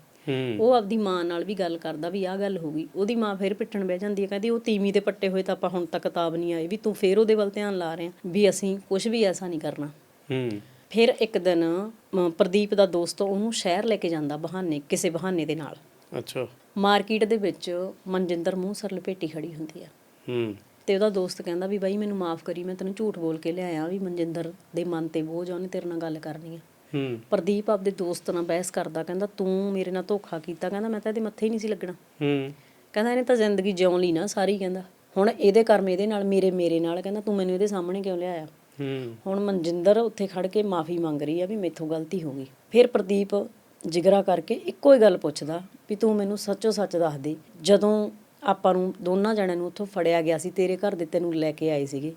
ਉਹ ਆਪਦੀ ਮਾਂ ਨਾਲ ਵੀ ਗੱਲ ਕਰਦਾ ਵੀ ਆਹ ਗੱਲ ਹੋ ਗਈ। ਉਹਦੀ ਮਾਂ ਫਿਰ ਪਿੱਟਣ ਬਹਿ ਜਾਂਦੀ ਹੈ ਕਹਿੰਦੀ ਉਹ ਤੀਵੀਂ ਦੇ ਪੱਟੇ ਹੋਏ ਤਾਂ ਆਪਾਂ ਹੁਣ ਤੱਕ ਕਿਤਾਬ ਨਹੀਂ ਆਏ ਵੀ ਤੂੰ ਫੇਰ ਉਹਦੇ ਵੱਲ ਧਿਆਨ ਲਾ ਰਿਹਾ ਵੀ ਅਸੀਂ ਕੁਝ ਵੀ ਐਸਾ ਨਹੀਂ ਕਰਨਾ। ਹੂੰ। ਫਿਰ ਇੱਕ ਦਿਨ ਪ੍ਰਦੀਪ ਦਾ ਦੋਸਤ ਉਹਨੂੰ ਸ਼ਹਿਰ ਲੈ ਕੇ ਜਾਂਦਾ ਬਹਾਨੇ ਕਿਸੇ ਬਹਾਨੇ ਦੇ ਨਾਲ। ਅੱਛਾ। ਮਾਰਕੀਟ ਦੇ ਵਿੱਚ ਮਨਜਿੰਦਰ ਮੂੰਹ ਸਰ ਲਪੇਟੀ ਖੜੀ ਹੁੰਦੀ ਆ। ਹੂੰ। ਤੇ ਉਹਦਾ ਦੋਸਤ ਕਹਿੰਦਾ ਵੀ ਬਾਈ ਮੈਨੂੰ ਮਾਫ ਕਰੀ ਮੈਂ ਤੈਨੂੰ ਝੂਠ ਬੋਲ ਕੇ ਲਿਆਇਆ ਵੀ ਮਨਜਿੰਦਰ ਦੇ ਮਨ ਤੇ ਬੋਝ ਆ ਉਹਨੇ ਤੇਰੇ ਨਾਲ ਗੱਲ ਕਰਨੀ ਆ। ਹੂੰ। ਪ੍ਰਦੀਪ ਆਪਦੇ ਦੋਸਤ ਨਾਲ ਬਹਿਸ ਕਰਦਾ ਕਹਿੰਦਾ ਤੂੰ ਮੇਰੇ ਨਾਲ ਧੋਖਾ ਕੀਤਾ। ਕਹਿੰਦਾ ਮੈਂ ਤਾਂ ਇਹਦੇ ਮੱਥੇ ਹੀ ਨਹੀਂ ਸੀ ਲੱਗਣਾ। ਹੂੰ। ਕਹਿੰਦਾ ਇਹਨੇ ਤਾਂ ਜ਼ਿੰਦਗੀ ਜਿਉਣ ਲਈ ਨਾ ਸਾਰੀ ਕਹਿੰਦਾ। ਹੁਣ ਇਹਦੇ ਕਰਮ ਇਹਦੇ ਨਾਲ ਮੇਰੇ ਮੇਰੇ ਨਾਲ। ਕਹਿੰਦਾ ਤੂੰ ਮੈਨੂੰ ਇਹਦੇ ਸਾਹਮਣੇ ਕਿਉਂ ਲਿਆਇਆ? ਹੂੰ। ਹੁਣ ਮਨਜਿੰਦਰ ਉੱਥੇ ਖੜ ਕੇ ਮਾਫੀ ਮੰਗ ਰਹੀ ਆ ਵੀ ਮੇਥੋਂ ਗਲਤੀ ਹੋ ਗਈ। ਫਿਰ ਪ੍ਰਦੀਪ ਜਿਗਰਾ ਕਰਕੇ ਇੱਕੋ ਹੀ ਗੱਲ ਪੁੱਛਦਾ ਵੀ ਤੂੰ ਮੈਨੂੰ ਸੱਚੋ ਸੱਚ ਦੱਸ ਦੇ। ਜਦੋਂ ਆਪਾਂ ਨੂੰ ਦੋਨਾਂ ਜਣਿਆਂ ਨੂੰ ਉੱਥੋਂ ਫੜਿਆ ਗਿਆ ਸੀ ਤੇਰੇ ਘਰ ਦੇ ਤੈਨੂੰ ਲੈ ਕੇ ਆਏ ਸੀਗੇ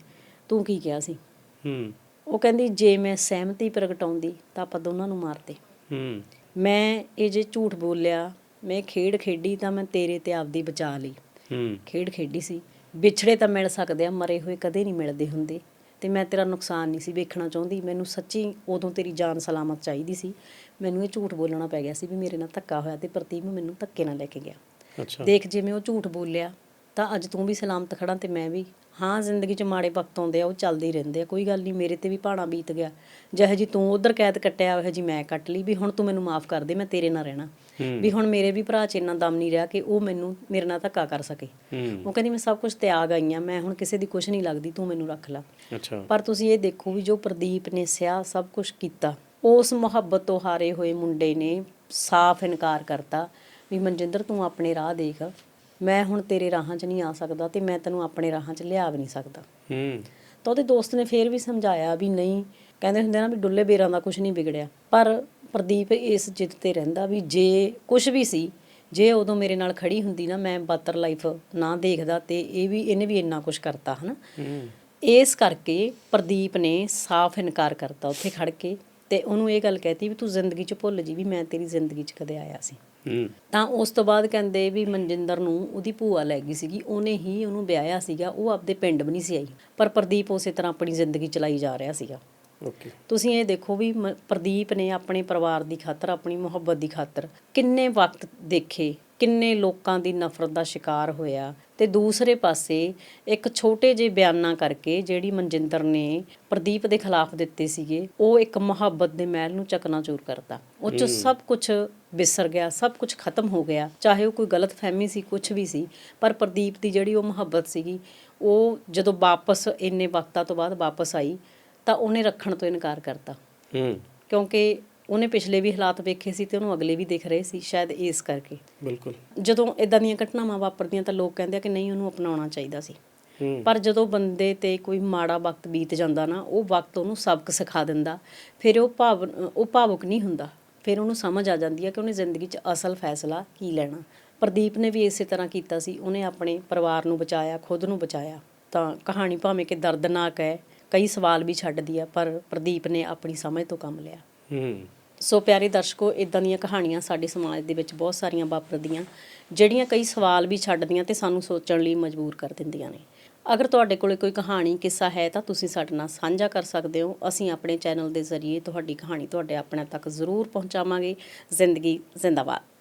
ਤੂੰ ਕੀ ਕਿਹਾ ਸੀ? ਹੂੰ। ਉਹ ਕਹਿੰਦੀ ਜੇ ਮੈਂ ਸਹਿਮਤੀ ਪ੍ਰਗਟਾਉਂਦੀ ਤਾਂ ਆਪਾਂ ਦੋਨਾਂ ਨੂੰ ਮਾਰਦੇ। ਹੂੰ। ਮੈਂ ਇਹ ਜੇ ਝੂਠ ਬੋਲਿਆ ਮੈਂ ਖੇਡ ਖੇਡੀ ਤਾਂ ਮੈਂ ਤੇਰੇ ਤੇ ਆਪਦੀ ਬਚਾ ਲਈ। ਹੂੰ। ਖੇਡ ਖੇਡੀ ਸੀ। ਵਿਛੜੇ ਤਾਂ ਮਿਲ ਸਕਦੇ ਆ ਮਰੇ ਹੋਏ ਕਦੇ ਨਹੀਂ ਮਿਲਦੇ ਹੁੰਦੇ। ਤੇ ਮੈਂ ਤੇਰਾ ਨੁਕਸਾਨ ਨਹੀਂ ਸੀ ਵੇਖਣਾ ਚਾਹੁੰਦੀ। ਮੈਨੂੰ ਸੱਚੀ ਉਦੋਂ ਤੇਰੀ ਜਾਨ ਸਲਾਮਤ ਚਾਹੀਦੀ ਸੀ। ਮੈਨੂੰ ਇਹ ਝੂਠ ਬੋਲਣਾ ਪੈ ਗਿਆ ਸੀ ਵੀ ਮੇਰੇ ਨਾਲ ਧੱਕਾ ਹੋਇਆ ਤੇ ਪ੍ਰਤੀਕ ਮੈਨੂੰ ਧੱਕੇ ਨਾਲ ਲੈ ਕੇ ਗਿਆ। ਅੱਛਾ। ਦੇਖ ਜਿਵੇਂ ਉਹ ਝੂਠ ਬੋਲਿਆ ਤਾਂ ਅੱਜ ਤੂੰ ਵੀ ਸਲਾਮਤ ਖੜਾ ਤੇ ਮੈਂ ਵੀ ਹਾਂ ਜ਼ਿੰਦਗੀ 'ਚ ਮਾੜੇ ਵਕਤ ਆਉਂਦੇ ਆ ਉਹ ਚੱਲਦੇ ਹੀ ਰਹਿੰਦੇ ਆ ਕੋਈ ਗੱਲ ਨਹੀਂ ਮੇਰੇ ਤੇ ਵੀ ਭਾਣਾ ਬੀਤ ਗਿਆ। ਜਿਹੋ ਜੀ ਤੂੰ ਉਧਰ ਕੈਦ ਕੱਟਿਆ ਉਹ ਜੀ ਮੈਂ ਕੱਟ ਲਈ ਵੀ ਹੁਣ ਤੂੰ ਮੈਨੂੰ ਮਾਫ ਕਰ ਦੇ ਮੈਂ ਤੇਰੇ ਨਾਲ ਰਹਿਣਾ। ਵੀ ਹੁਣ ਮੇਰੇ ਵੀ ਭਰਾ 'ਚ ਇੰਨਾ ਦਮ ਨਹੀਂ ਰਿਹਾ ਕਿ ਉਹ ਮੈਨੂੰ ਮੇਰੇ ਨਾਲ ਧੱਕਾ ਕਰ ਸਕੇ। ਉਹ ਕਹਿੰਦੀ ਮੈਂ ਸਭ ਕੁਝ ਤਿਆਗ ਆਈ ਹਾਂ ਮੈਂ ਹੁਣ ਕਿਸੇ ਦੀ ਕੁਝ ਨਹੀਂ ਲੱਗਦੀ ਤੂੰ ਮੈਨੂੰ ਰੱਖ ਲੈ। ਅੱਛਾ। ਪਰ ਤੁਸੀਂ ਇਹ ਦੇਖੋ ਵੀ ਜੋ ਪ੍ਰਦੀਪ ਨੇ ਸਿਆ ਸਭ ਕੁਝ ਕੀਤਾ ਉਸ ਮੁਹੱਬਤ ਤੋਂ ਹਾਰੇ ਹੋਏ ਮੁੰਡੇ ਨੇ ਸਾਫ਼ ਇਨਕਾਰ ਕਰਤਾ ਵੀ ਮਨਜਿੰਦਰ ਤੂੰ ਆਪਣੇ ਰਾਹ ਦੇਖ। ਮੈਂ ਹੁਣ ਤੇਰੇ ਰਾਹਾਂ 'ਚ ਨਹੀਂ ਆ ਸਕਦਾ ਤੇ ਮੈਂ ਤੈਨੂੰ ਆਪਣੇ ਰਾਹਾਂ 'ਚ ਲਿਆ ਵੀ ਨਹੀਂ ਸਕਦਾ। ਹੂੰ। ਤਾਂ ਉਹਦੇ ਦੋਸਤ ਨੇ ਫੇਰ ਵੀ ਸਮਝਾਇਆ ਵੀ ਨਹੀਂ। ਕਹਿੰਦੇ ਹੁੰਦੇ ਨਾ ਵੀ ਡੁੱਲੇ ਬੇਰਾਂ ਦਾ ਕੁਝ ਨਹੀਂ ਵਿਗੜਿਆ। ਪਰ ਪ੍ਰਦੀਪ ਇਸ ਜਿੱਦ ਤੇ ਰਹਿੰਦਾ ਵੀ ਜੇ ਕੁਝ ਵੀ ਸੀ ਜੇ ਉਦੋਂ ਮੇਰੇ ਨਾਲ ਖੜੀ ਹੁੰਦੀ ਨਾ ਮੈਂ ਬਦਤਰ ਲਾਈਫ ਨਾ ਦੇਖਦਾ ਤੇ ਇਹ ਵੀ ਇਹਨੇ ਵੀ ਇੰਨਾ ਕੁਝ ਕਰਤਾ ਹਨਾ? ਹੂੰ। ਇਸ ਕਰਕੇ ਪ੍ਰਦੀਪ ਨੇ ਸਾਫ਼ ਇਨਕਾਰ ਕਰਤਾ ਉੱਥੇ ਖੜ ਕੇ ਤੇ ਉਹਨੂੰ ਇਹ ਗੱਲ ਕਹਿਤੀ ਵੀ ਤੂੰ ਜ਼ਿੰਦਗੀ 'ਚ ਭੁੱਲ ਜੀ ਵੀ ਮੈਂ ਤੇਰੀ ਜ਼ਿੰਦਗੀ 'ਚ ਕਦੇ ਆਇਆ ਸੀ। ਤਾਂ ਉਸ ਤੋਂ ਬਾਅਦ ਕਹਿੰਦੇ ਵੀ ਮਨਜਿੰਦਰ ਨੂੰ ਉਹਦੀ ਭੂਆ ਲੈ ਗਈ ਸੀਗੀ। ਉਹਨੇ ਹੀ ਉਹਨੂੰ ਵਿਆਹਿਆ ਸੀਗਾ। ਉਹ ਆਪਦੇ ਪਿੰਡ ਵੀ ਨਹੀਂ ਸੀ ਆਈ। ਪਰ ਪ੍ਰਦੀਪ ਉਸੇ ਤਰ੍ਹਾਂ ਆਪਣੀ ਜ਼ਿੰਦਗੀ ਚਲਾਈ ਜਾ ਰਿਹਾ ਸੀਗਾ। ਓਕੇ ਤੁਸੀਂ ਇਹ ਦੇਖੋ ਵੀ ਪ੍ਰਦੀਪ ਨੇ ਆਪਣੇ ਪਰਿਵਾਰ ਦੀ ਖਾਤਰ ਆਪਣੀ ਮੁਹੱਬਤ ਦੀ ਖਾਤਰ ਕਿੰਨੇ ਵਕਤ ਦੇਖੇ ਕਿੰਨੇ ਲੋਕਾਂ ਦੀ ਨਫ਼ਰਤ ਦਾ ਸ਼ਿਕਾਰ ਹੋਇਆ। ਤੇ ਦੂਸਰੇ ਪਾਸੇ ਇੱਕ ਛੋਟੇ ਜਿਹੇ ਬਿਆਨਾਂ ਕਰਕੇ ਜਿਹੜੀ ਮਨਜਿੰਦਰ ਨੇ ਪ੍ਰਦੀਪ ਦੇ ਖਿਲਾਫ ਦਿੱਤੇ ਸੀਗੇ ਉਹ ਇੱਕ ਮੁਹੱਬਤ ਦੇ ਮਹਿਲ ਨੂੰ ਚਕਨਾਚੂਰ ਕਰਤਾ। ਉਹ ਚ ਸਭ ਕੁਝ ਵਿਸਰ ਗਿਆ ਸਭ ਕੁਝ ਖਤਮ ਹੋ ਗਿਆ। ਚਾਹੇ ਉਹ ਕੋਈ ਗਲਤ ਫਹਿਮੀ ਸੀ ਕੁਝ ਵੀ ਸੀ ਪਰ ਪ੍ਰਦੀਪ ਦੀ ਜਿਹੜੀ ਉਹ ਮੁਹੱਬਤ ਸੀਗੀ ਉਹ ਜਦੋਂ ਵਾਪਸ ਇੰਨੇ ਵਕਤਾਂ ਤੋਂ ਬਾਅਦ ਵਾਪਸ ਆਈ ਤਾਂ ਉਹਨੇ ਰੱਖਣ ਤੋਂ ਇਨਕਾਰ ਕਰਤਾ। ਹੂੰ। ਕਿਉਂਕਿ ਉਹਨੇ ਪਿਛਲੇ ਵੀ ਹਾਲਾਤ ਵੇਖੇ ਸੀ ਤੇ ਉਹਨੂੰ ਅਗਲੇ ਵੀ ਦਿਖ ਰਹੇ ਸੀ ਸ਼ਾਇਦ ਇਸ ਕਰਕੇ। ਬਿਲਕੁਲ। ਜਦੋਂ ਇਦਾਂ ਦੀਆਂ ਘਟਨਾਵਾਂ ਵਾਪਰਦੀਆਂ ਤਾਂ ਲੋਕ ਕਹਿੰਦੇ ਆ ਕਿ ਨਹੀਂ ਉਹਨੂੰ ਅਪਣਾਉਣਾ ਚਾਹੀਦਾ ਸੀ। ਪਰ ਜਦੋਂ ਬੰਦੇ ਤੇ ਕੋਈ ਮਾੜਾ ਵਕਤ ਬੀਤ ਜਾਂਦਾ ਨਾ ਉਹ ਵਕਤ ਉਹਨੂੰ ਸਬਕ ਸਿਖਾ ਦਿੰਦਾ। ਫਿਰ ਉਹ ਭਾਵ ਉਹ ਭਾਵੁਕ ਨਹੀਂ ਹੁੰਦਾ। ਫਿਰ ਉਹਨੂੰ ਸਮਝ ਆ ਜਾਂਦੀ ਹੈ ਕਿ ਉਹਨੇ ਜ਼ਿੰਦਗੀ 'ਚ ਅਸਲ ਫੈਸਲਾ ਕੀ ਲੈਣਾ। ਪ੍ਰਦੀਪ ਨੇ ਵੀ ਇਸੇ ਤਰ੍ਹਾਂ ਕੀਤਾ ਸੀ। ਉਹਨੇ ਆਪਣੇ ਪਰਿਵਾਰ ਨੂੰ ਬਚਾਇਆ ਖੁਦ ਨੂੰ ਬਚਾਇਆ। ਤਾਂ ਕਹਾਣੀ ਭਾਵੇਂ ਕਿ ਦਰਦਨਾਕ ਹੈ ਕਈ ਸਵਾਲ ਵੀ ਛੱਡਦੀ ਆ ਪਰ ਪ੍ਰਦੀਪ ਨੇ ਆਪਣੀ ਸਮਝ ਤੋਂ ਕੰਮ ਲਿਆ। ਹੂੰ। ਸੋ ਪਿਆਰੇ ਦਰਸ਼ਕੋ ਇਦਾਂ ਦੀਆਂ ਕਹਾਣੀਆਂ ਸਾਡੇ ਸਮਾਜ ਦੇ ਵਿੱਚ ਬਹੁਤ ਸਾਰੀਆਂ ਵਾਪਰਦੀਆਂ, ਜਿਹੜੀਆਂ ਕਈ ਸਵਾਲ ਵੀ ਛੱਡਦੀਆਂ ਤੇ ਸਾਨੂੰ ਸੋਚਣ ਲਈ ਮਜਬੂਰ ਕਰ ਦਿੰਦੀਆਂ ਨੇ। ਅਗਰ ਤੁਹਾਡੇ ਕੋਲੇ ਕੋਈ ਕਹਾਣੀ, ਕਿੱਸਾ ਹੈ ਤਾਂ ਤੁਸੀਂ ਸਾਡੇ ਨਾਲ ਸਾਂਝਾ ਕਰ ਸਕਦੇ ਹੋ। ਅਸੀਂ ਆਪਣੇ ਚੈਨਲ ਦੇ ਜ਼ਰੀਏ ਤੁਹਾਡੀ ਕਹਾਣੀ ਤੁਹਾਡੇ ਆਪਣਿਆਂ ਤੱਕ ਜ਼ਰੂਰ ਪਹੁੰਚਾਵਾਂਗੇ। ਜ਼ਿੰਦਗੀ ਜ਼ਿੰਦਾਬਾਦ।